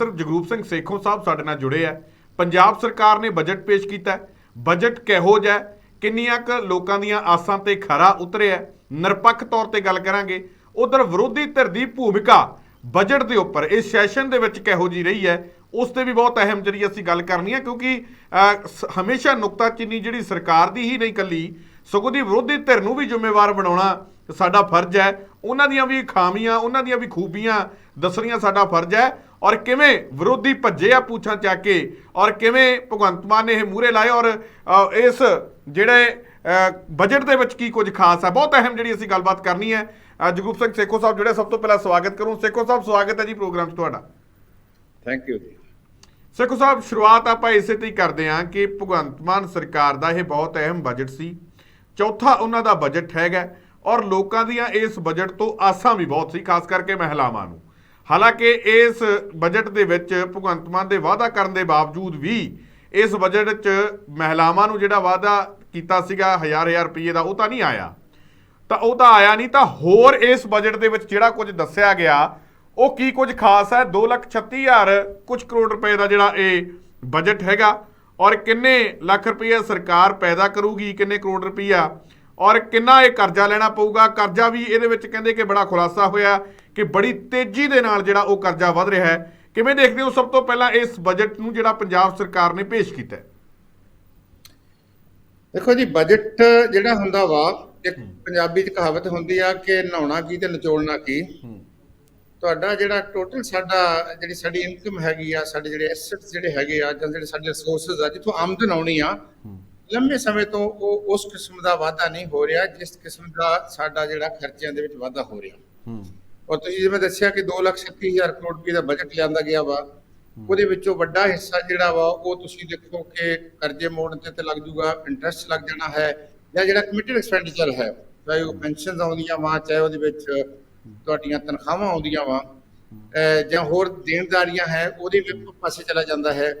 ਸਿਰਫ ਜਗਰੂਪ ਸਿੰਘ ਸੇਖੋਂ ਸਾਹਿਬ ਸਾਡੇ ਨਾਲ ਜੁੜੇ ਆ। ਪੰਜਾਬ ਸਰਕਾਰ ਨੇ ਬਜਟ ਪੇਸ਼ ਕੀਤਾ ਬਜਟ ਕਿਹੋ ਜਿਹਾ ਕਿੰਨੀਆਂ ਕੁ ਲੋਕਾਂ ਦੀਆਂ ਆਸਾਂ ਤੇ ਖਰਾ ਉਤਰਿਆ ਨਿਰਪੱਖ ਤੌਰ ਤੇ ਗੱਲ ਕਰਾਂਗੇ। ਉਧਰ ਵਿਰੋਧੀ ਧਿਰ ਦੀ ਭੂਮਿਕਾ ਬਜਟ ਦੇ ਉੱਪਰ ਇਸ ਸੈਸ਼ਨ ਦੇ ਵਿੱਚ ਕਿਹੋ ਜੀ ਰਹੀ ਹੈ, ਉਸ ਤੇ ਵੀ ਬਹੁਤ ਅਹਿਮ ਜਿਹੜੀ ਅਸੀਂ ਗੱਲ ਕਰਨੀ ਹੈ, ਕਿਉਂਕਿ ਹਮੇਸ਼ਾ ਨੁਕਤਾਚੀਨੀ ਜਿਹੜੀ ਸਰਕਾਰ ਦੀ ਹੀ ਨਹੀਂ ਕੱਲੀ, ਸਗੋਂ ਦੀ ਵਿਰੋਧੀ ਧਿਰ ਨੂੰ ਵੀ ਜ਼ਿੰਮੇਵਾਰ ਬਣਾਉਣਾ ਸਾਡਾ ਫਰਜ਼ ਹੈ। ਉਹਨਾਂ ਦੀਆਂ ਵੀ ਖਾਮੀਆਂ, ਉਹਨਾਂ ਦੀਆਂ ਵੀ ਖੂਬੀਆਂ ਦੱਸਣੀਆਂ ਸਾਡਾ ਫਰਜ਼ ਹੈ। ਔਰ ਕਿਵੇਂ ਵਿਰੋਧੀ ਭੱਜੇ ਆ ਪੂਛਾਂ ਚੱਕ ਕੇ ਔਰ ਕਿਵੇਂ ਭਗਵੰਤ ਮਾਨ ਨੇ ਇਹ ਮੂਰੇ ਲਾਏ ਔਰ ਇਸ ਜਿਹੜੇ ਬਜਟ ਦੇ ਵਿੱਚ ਕੀ ਕੁਝ ਖਾਸ ਹੈ ਬਹੁਤ ਅਹਿਮ ਜਿਹੜੀ ਅਸੀਂ ਗੱਲਬਾਤ ਕਰਨੀ ਹੈ। ਅ, ਜਗਰੂਪ ਸਿੰਘ ਸੇਖੋ ਸਾਹਿਬ ਜਿਹੜੇ ਸਭ ਤੋਂ ਪਹਿਲਾਂ ਸਵਾਗਤ ਕਰੂੰ। ਸੇਖੋ ਸਾਹਿਬ ਸਵਾਗਤ ਹੈ ਜੀ ਪ੍ਰੋਗਰਾਮ 'ਚ ਤੁਹਾਡਾ। ਥੈਂਕ ਯੂ ਜੀ। ਸੇਖੋ ਸਾਹਿਬ ਸ਼ੁਰੂਆਤ ਆਪਾਂ ਇਸੇ ਤੇ ਹੀ ਕਰਦੇ ਹਾਂ ਕਿ ਭਗਵੰਤ ਮਾਨ ਸਰਕਾਰ ਦਾ ਇਹ ਬਹੁਤ ਅਹਿਮ ਬਜਟ ਸੀ। ਚੌਥਾ ਉਹਨਾਂ ਦਾ ਬਜਟ ਹੈਗਾ ਔਰ ਲੋਕਾਂ ਦੀਆਂ ਇਸ ਬਜਟ ਤੋਂ ਆਸਾਂ ਵੀ ਬਹੁਤ ਸੀ ਖਾਸ ਕਰਕੇ ਮਹਿਲਾਵਾਂ ਨੂੰ। ਹਾਲਾਂਕਿ ਇਸ ਬਜਟ ਦੇ ਵਿੱਚ ਭਗਵੰਤ ਮਾਨ ਦੇ ਵਾਅਦਾ ਕਰਨ ਦੇ ਬਾਵਜੂਦ ਵੀ ਇਸ ਬਜਟ 'ਚ ਮਹਿਲਾਵਾਂ ਨੂੰ ਜਿਹੜਾ ਵਾਅਦਾ ਕੀਤਾ ਸੀਗਾ ਹਜ਼ਾਰ ਹਜ਼ਾਰ ਰੁਪਏ ਦਾ, ਉਹ ਤਾਂ ਨਹੀਂ ਆਇਆ। ਤਾਂ ਉਹ ਤਾਂ ਆਇਆ ਨਹੀਂ, ਤਾਂ ਹੋਰ ਇਸ ਬਜਟ ਦੇ ਵਿੱਚ ਜਿਹੜਾ ਕੁਝ ਦੱਸਿਆ ਗਿਆ, ਉਹ ਕੀ ਕੁਝ ਖਾਸ ਹੈ? 236000 ਕੁਝ ਕਰੋੜ ਰੁਪਏ ਦਾ ਜਿਹੜਾ ਇਹ ਬਜਟ ਹੈਗਾ ਔਰ ਕਿੰਨੇ ਲੱਖ ਰੁਪਏ ਸਰਕਾਰ ਪੈਦਾ ਕਰੂਗੀ, ਕਿੰਨੇ ਕਰੋੜ ਰੁਪਈਆ ਔਰ ਕਿੰਨਾ ਇਹ ਕਰਜ਼ਾ ਲੈਣਾ ਪਊਗਾ? ਕਰਜ਼ਾ ਵੀ ਇਹਦੇ ਵਿੱਚ ਕਹਿੰਦੇ ਕਿ ਬੜਾ ਖੁਲਾਸਾ ਹੋਇਆ। ਕਿ ਬੜੀ ਤੇਜ਼ੀ ਦੇ ਨਾਲ ਜਿਹੜਾ ਉਹ ਕਰਜ਼ਾ ਵਧ ਰਿਹਾ ਹੈ। ਕਿਵੇਂ ਦੇਖਦੇ ਹੋ ਸਭ ਤੋਂ ਪਹਿਲਾਂ ਇਸ ਬਜਟ ਨੂੰ ਜਿਹੜਾ ਪੰਜਾਬ ਸਰਕਾਰ ਨੇ ਪੇਸ਼ ਕੀਤਾ ਹੈ? ਦੇਖੋ ਜੀ ਬਜਟ ਜਿਹੜਾ ਹੁੰਦਾ ਵਾ ਇੱਕ ਪੰਜਾਬੀ 'ਚ ਕਹਾਵਤ ਹੁੰਦੀ ਆ ਕਿ ਨਹਾਉਣਾ ਕੀ ਤੇ ਨਚੋੜਨਾ ਕੀ। ਤੁਹਾਡਾ ਜਿਹੜਾ ਟੋਟਲ ਸਾਡਾ ਜਿਹੜੀ ਸਾਡੀ ਇਨਕਮ ਹੈਗੀ ਆ ਸਾਡੇ ਜਿਹੜੇ ਐਸੈਟਸ ਜਿਹੜੇ ਹੈਗੇ ਆ ਜਾਂ ਜਿਹੜੇ ਸਾਡੇ ਰਿਸੋਰਸਸ ਆ ਜਿੱਥੋਂ ਆਮਦਨ ਆਉਣੀ ਆ ਲੰਮੇ ਸਮੇਂ ਤੋਂ ਉਹ ਉਸ ਕਿਸਮ ਦਾ ਵਾਧਾ ਨਹੀਂ ਹੋ ਰਿਹਾ ਜਿਸ ਕਿਸਮ ਦਾ ਸਾਡਾ ਜਿਹੜਾ ਖਰਚਿਆਂ ਦੇ ਵਿੱਚ ਵਾਧਾ ਹੋ ਰਿਹਾ। ਔਰ ਤੁਸੀਂ ਜਿਵੇਂ ਦੱਸਿਆ ਕਿ 236000 ਕਰੋੜ ਰੁਪਏ ਦਾ ਬਜਟ ਲਿਆਂਦਾ ਗਿਆ ਵਾ ਉਹਦੇ ਵਿੱਚੋਂ ਵੱਡਾ ਹਿੱਸਾ ਜਿਹੜਾ ਵਾ ਉਹ ਤੁਸੀਂ ਦੇਖੋ ਕਿ ਕਰਜ਼ੇ ਮੋੜਨ ਤੇ ਤੇ ਲੱਗ ਜੂਗਾ ਇੰਟਰਸਟ ਲੱਗ ਜਾਣਾ ਹੈ ਜਾਂ ਜਿਹੜਾ ਕਮਿਟਡ ਐਕਸਪੈਂਡੀਚਰ ਹੈ ਚਾਹੇ ਉਹ ਪੈਨਸ਼ਨਸ ਆਉਂਦੀਆਂ ਵਾ ਚਾਹੇ ਉਹਦੇ ਵਿੱਚ ਤੁਹਾਡੀਆਂ ਤਨਖਾਹਾਂ ਆਉਂਦੀਆਂ ਵਾ ਜਾਂ ਹੋਰ ਦੇਣਦਾਰੀਆਂ ਹੈ ਉਹਦੇ ਵੀ ਪਾਸੇ ਚਲਾ ਜਾਂਦਾ ਹੈ।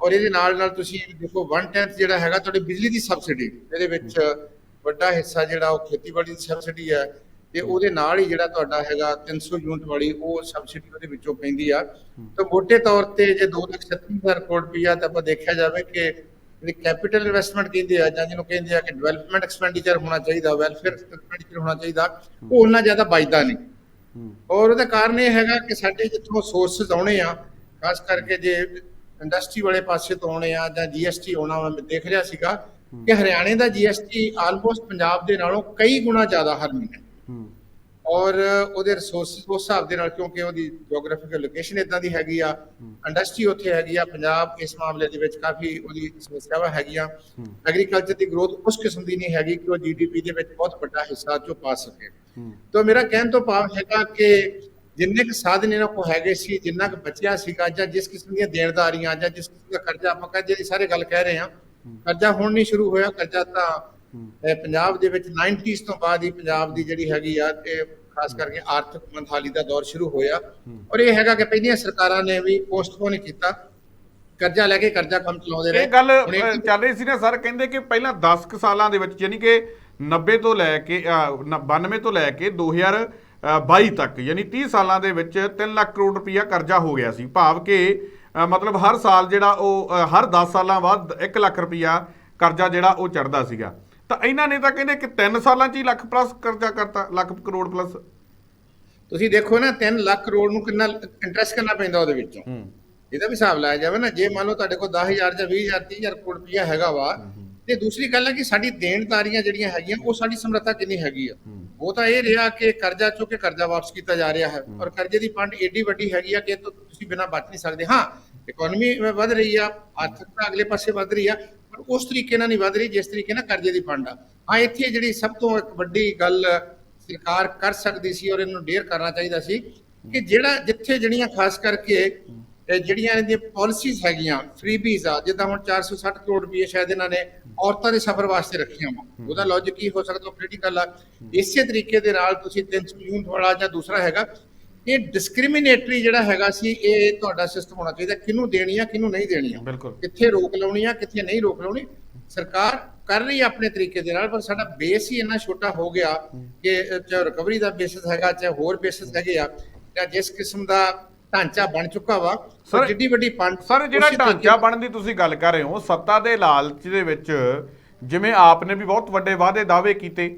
ਔਰ ਇਹਦੇ ਨਾਲ ਨਾਲ ਤੁਸੀਂ ਦੇਖੋ 1/10 ਜਿਹੜਾ ਹੈਗਾ ਤੁਹਾਡੀ ਬਿਜਲੀ ਦੀ ਸਬਸਿਡੀ ਇਹਦੇ ਵਿੱਚ ਵੱਡਾ ਹਿੱਸਾ ਜਿਹੜਾ ਉਹ ਖੇਤੀਬਾੜੀ ਦੀ ਸਬਸਿਡੀ ਹੈ ਤੇ ਉਹਦੇ ਨਾਲ ਹੀ ਜਿਹੜਾ ਤੁਹਾਡਾ ਹੈਗਾ 300 ਯੂਨਿਟ ਵਾਲੀ ਉਹ ਸਬਸਿਡੀ ਉਹਦੇ ਵਿੱਚੋਂ ਪੈਂਦੀ ਆ। ਤਾਂ ਮੋٹے ਤੌਰ ਤੇ ਜੇ 236000 ਕਰੋੜ ਰੁਪਈਆ ਤਾਂ ਆਪਾਂ ਦੇਖਿਆ ਜਾਵੇ ਕਿ ਜਿਹੜੀ ਕੈਪੀਟਲ ਇਨਵੈਸਟਮੈਂਟ ਕਹਿੰਦੇ ਆ ਜਾਂ ਜਿਹਨੂੰ ਕਹਿੰਦੇ ਆ ਕਿ ਡਿਵੈਲਪਮੈਂਟ ਐਕਸਪੈਂਡੀਚਰ ਹੋਣਾ ਚਾਹੀਦਾ ਵੈਲਫੇਅਰ ਐਕਸਪੈਂਡੀਚਰ ਹੋਣਾ ਚਾਹੀਦਾ ਉਹ ਉਹਨਾਂ ਜ਼ਿਆਦਾ ਬਚਦਾ ਨਹੀਂ। ਔਰ ਉਹਦਾ ਕਾਰਨ ਇਹ ਹੈਗਾ ਕਿ ਸਾਡੇ ਜਿੱਥੋਂ ਸੋਰਸਸ ਆਉਣੇ ਆ ਖਾਸ ਕਰਕੇ ਜੇ ਇੰਡਸਟਰੀ ਵਾਲੇ ਪਾਸੇ ਤੋਂ ਆਉਣੇ ਆ ਜਾਂ ਜੀਐਸਟੀ ਆਉਣਾ ਮੈਂ ਦੇਖ ਰਿਹਾ ਸੀਗਾ ਕਿ ਹਰਿਆਣੇ ਦਾ ਜੀਐਸਟੀ ਆਲਮੋਸਟ ਪੰਜਾਬ ਦੇ ਨਾਲੋਂ ਕਈ ਗੁਣਾ ਜ਼ਿਆਦਾ ਹਰ ਮਹੀਨੇ। ਔਰ ਉਹਦੇ ਰਿਸੋਰਸਸ ਉਸ ਹਿਸਾਬ ਦੇ ਨਾਲ ਕਿਉਂਕਿ ਉਹਦੀ ਜੀਓਗ੍ਰਾਫੀਕਲ ਲੋਕੇਸ਼ਨ ਇਦਾਂ ਦੀ ਹੈਗੀ ਆ ਇੰਡਸਟਰੀ ਉੱਥੇ ਹੈਗੀ ਆ ਪੰਜਾਬ ਇਸ ਮਾਮਲੇ ਦੇ ਵਿੱਚ ਕਾਫੀ ਉਹਦੀ ਸਮੱਸਿਆਵਾਂ ਹੈਗੀਆਂ। ਐਗਰੀਕਲਚਰ ਦੀ ਗਰੋਥ ਉਸ ਕਿਸਮ ਦੀ ਨਹੀਂ ਹੈਗੀ ਕਿ ਉਹ ਜੀਡੀਪੀ ਦੇ ਵਿੱਚ ਬਹੁਤ ਵੱਡਾ ਹਿੱਸਾ ਚੋਂ ਪਾ ਸਕੇ। ਤਾਂ ਮੇਰਾ ਕਹਿਣ ਤੋਂ ਭਾਵ ਹੈਗਾ ਕਿ ਜਿੰਨੇ ਕੁ ਸਾਧਨ ਇਹਨਾਂ ਕੋਲ ਹੈਗੇ ਸੀ ਜਿੰਨਾ ਕੁ ਬਚਿਆ ਸੀਗਾ ਜਾਂ ਜਿਸ ਕਿਸਮ ਦੀਆਂ ਦੇਣਦਾਰੀਆਂ ਜਾਂ ਜਿਸ ਕਿਸਮ ਦਾ ਕਰਜ਼ਾ ਆਪਾਂ ਕਹਿੰਦੇ ਸਾਰੇ ਗੱਲ ਕਹਿ ਰਹੇ ਹਾਂ ਕਰਜ਼ਾ ਹੁਣ ਨਹੀਂ ਸ਼ੁਰੂ ਹੋਇਆ ਕਰਜ਼ਾ ਤਾਂ ਪੰਜਾਬ ਦੇ ਵਿੱਚ 90s ਤੋਂ ਬਾਅਦ ਹੀ ਪੰਜਾਬ ਦੀ ਜਿਹੜੀ ਹੈਗੀ ਆ ਇਹ ਖਾਸ ਕਰਕੇ ਆਰਥਿਕ ਮੰਥਾਲੀ ਦਾ ਦੌਰ ਸ਼ੁਰੂ ਹੋਇਆ। ਔਰ ਇਹ ਹੈਗਾ ਕਿ ਪਹਿਲੀਆਂ ਸਰਕਾਰਾਂ ਨੇ ਵੀ ਪੋਸਟਪੋਨ ਕੀਤਾ। ਕਰਜ਼ਾ ਲੈ ਕੇ ਕਰਜ਼ਾ ਕੰਮ ਚਲਾਉਂਦੇ ਰਹੇ। ਇਹ ਗੱਲ ਚੱਲ ਰਹੀ ਸੀ ਨਾ ਸਰ ਕਹਿੰਦੇ ਕਿ ਪਹਿਲਾਂ 10 ਕੁ ਸਾਲਾਂ ਦੇ ਵਿੱਚ ਯਾਨੀ ਕਿ 90 ਤੋਂ ਲੈ ਕੇ ਅ, ਨ- 92 ਤੋਂ ਲੈ ਕੇ 2022 ਤੱਕ ਯਾਨੀ 30 ਸਾਲਾਂ ਦੇ ਵਿੱਚ 3 ਲੱਖ ਕਰੋੜ ਰੁਪਇਆ ਕਰਜ਼ਾ ਹੋ ਗਿਆ ਸੀ। ਭਾਵ ਕਿ ਮਤਲਬ ਹਰ ਸਾਲ ਜਿਹੜਾ ਉਹ ਹਰ 10 ਸਾਲਾਂ ਬਾਅਦ 1 ਲੱਖ ਰੁਪਇਆ ਕਰਜ਼ਾ ਜਿਹੜਾ ਉਹ ਚੜਦਾ ਸੀਗਾ। ਤਾਂ ਇਹਨਾਂ ਨੇ ਤਾਂ ਕਹਿੰਦੇ ਕਿ 3 ਸਾਲਾਂ 'ਚ ਹੀ ਲੱਖ ਪਲੱਸ ਕਰਜ਼ਾ ਕਰਤਾ ਲੱਖ ਕਰੋੜ ਪਲੱਸ ਤੁਸੀਂ ਦੇਖੋ ਨਾ 3 ਲੱਖ ਕਰੋੜ ਨੂੰ ਕਿੰਨਾ ਇੰਟਰਸਟ ਕਰਨਾ ਪੈਂਦਾ ਉਹਦੇ ਵਿੱਚੋਂ। ਇਹਦਾ ਵੀ ਹਿਸਾਬ ਲਾਇਆ ਜਾਵੇ ਨਾ ਜੇ ਮੰਨ ਲਓ ਤੁਹਾਡੇ ਕੋਲ 10000 ਜਾਂ 20000 30000 ਕਰੋੜ ਰੁਪਇਆ ਹੈਗਾ ਵਾ ਤੇ ਦੂਸਰੀ ਗੱਲ ਹੈ ਕਿ ਸਾਡੀ ਦੇਣਦਾਰੀਆਂ ਜਿਹੜੀਆਂ ਹੈਗੀਆਂ ਉਹ ਸਾਡੀ ਸਮਰੱਥਾ ਕਿੰਨੀ ਹੈਗੀ ਆ। ਉਹ ਤਾਂ ਇਹ ਰਿਹਾ ਕਿ ਕਰਜ਼ਾ ਚੁੱਕ ਕੇ ਕਰਜ਼ਾ ਵਾਪਸ ਕੀਤਾ ਜਾ ਰਿਹਾ ਹੈ। ਔਰ ਕਰਜ਼ੇ ਦੀ ਫੰਡ ਏਡੀ ਵੱਡੀ ਹੈਗੀ ਆ ਕਿ ਤੁਸੀਂ ਬਿਨਾਂ ਬਚ ਨਹੀਂ ਸਕਦੇ। ਹਾਂ ਇਕਨੋਮੀ ਵਧ ਰਹੀ ਆ ਆਰਥਿਕਤਾ ਅਗਲੇ ਪਾਸੇ ਵਧ ਰਹੀ ਆ ਪਰ ਉਸ ਤਰੀਕੇ ਨਾਲ ਨਹੀਂ ਵਧ ਰਹੀ ਜਿਸ ਤਰੀਕੇ ਨਾਲ ਕਰਜ਼ੇ ਦੀ ਫੰਡ ਆ। ਹਾਂ ਇੱਥੇ ਜਿਹੜੀ ਸਭ ਤੋਂ ਇੱਕ ਵੱਡੀ ਗੱਲ ਸਰਕਾਰ ਕਰ ਸਕਦੀ ਸੀ ਔਰ ਇਹਨੂੰ ਡੇਅਰ ਕਰਨਾ ਚਾਹੀਦਾ ਸੀ ਕਿ ਜਿਹੜਾ ਜਿੱਥੇ ਜਿਹੜੀਆਂ ਖਾਸ ਕਰਕੇ ਜਿਹੜੀਆਂ ਇਹਦੀਆਂ ਪਾਲਿਸੀਜ਼ ਹੈਗੀਆਂ ਫਰੀਬੀਜ਼ ਆ ਜਿੱਦਾਂ ਹੁਣ 460 ਕਰੋੜ ਰੁਪਏ ਸ਼ਾਇਦ ਇਹਨਾਂ ਨੇ ਔਰਤਾਂ ਦੇ ਸਫਰ ਵਾਸਤੇ ਰੱਖੀਆਂ ਵਾ। ਉਹਦਾ ਲੌਜੀਕ ਕੀ ਹੋ ਸਕਦਾ ਕ੍ਰਿਟੀਕਲ ਆ। ਇਸੇ ਤਰੀਕੇ ਦੇ ਨਾਲ ਤੁਸੀਂ 300 ਯੂਨਿਟ ਵਾਲਾ ਜਾਂ ਦੂਸਰਾ ਹੈਗਾ ਇਹ ਡਿਸਕ੍ਰਿਮੀਨੇਟਰੀ ਜਿਹੜਾ ਹੈਗਾ ਸੀ ਇਹ ਤੁਹਾਡਾ ਸਿਸਟਮ ਹੋਣਾ ਚਾਹੀਦਾ ਕਿਹਨੂੰ ਦੇਣੀ ਆ ਕਿਹਨੂੰ ਨਹੀਂ ਦੇਣੀ ਆ। ਬਿਲਕੁਲ। ਕਿੱਥੇ ਰੋਕ ਲਾਉਣੀ ਆ ਕਿੱਥੇ ਨਹੀਂ ਰੋਕ ਲਾਉਣੀ ਸਰਕਾਰ ਕਰ ਰਹੀ ਆ ਆਪਣੇ ਤਰੀਕੇ ਦੇ ਨਾਲ ਪਰ ਸਾਡਾ ਬੇਸ ਹੀ ਇੰਨਾ ਛੋਟਾ ਹੋ ਗਿਆ ਕਿ ਚਾਹੇ ਰਿਕਵਰੀ ਦਾ ਬੇਸਿਸ ਹੈਗਾ ਚਾਹੇ ਹੋਰ ਬੇਸਿਸ ਹੈਗੇ ਆ ਜਾਂ ਜਿਸ ਕਿਸਮ ਦਾ ਢਾਂਚਾ ਬਣ ਚੁੱਕਾ ਵਾ ਸਰ ਜਿੱਡੀ ਵੱਡੀ ਪੰਡ ਸਰ ਜਿਹੜਾ ਢਾਂਚਾ ਬਣਨ ਦੀ ਤੁਸੀਂ ਗੱਲ ਕਰ ਰਹੇ ਹੋ ਸੱਤਾ ਦੇ ਲਾਲਚ ਦੇ ਵਿੱਚ ਜਿਵੇਂ ਆਪ ਨੇ ਵੀ ਬਹੁਤ ਵੱਡੇ ਵਾਅਦੇ ਦਾਅਵੇ ਕੀਤੇ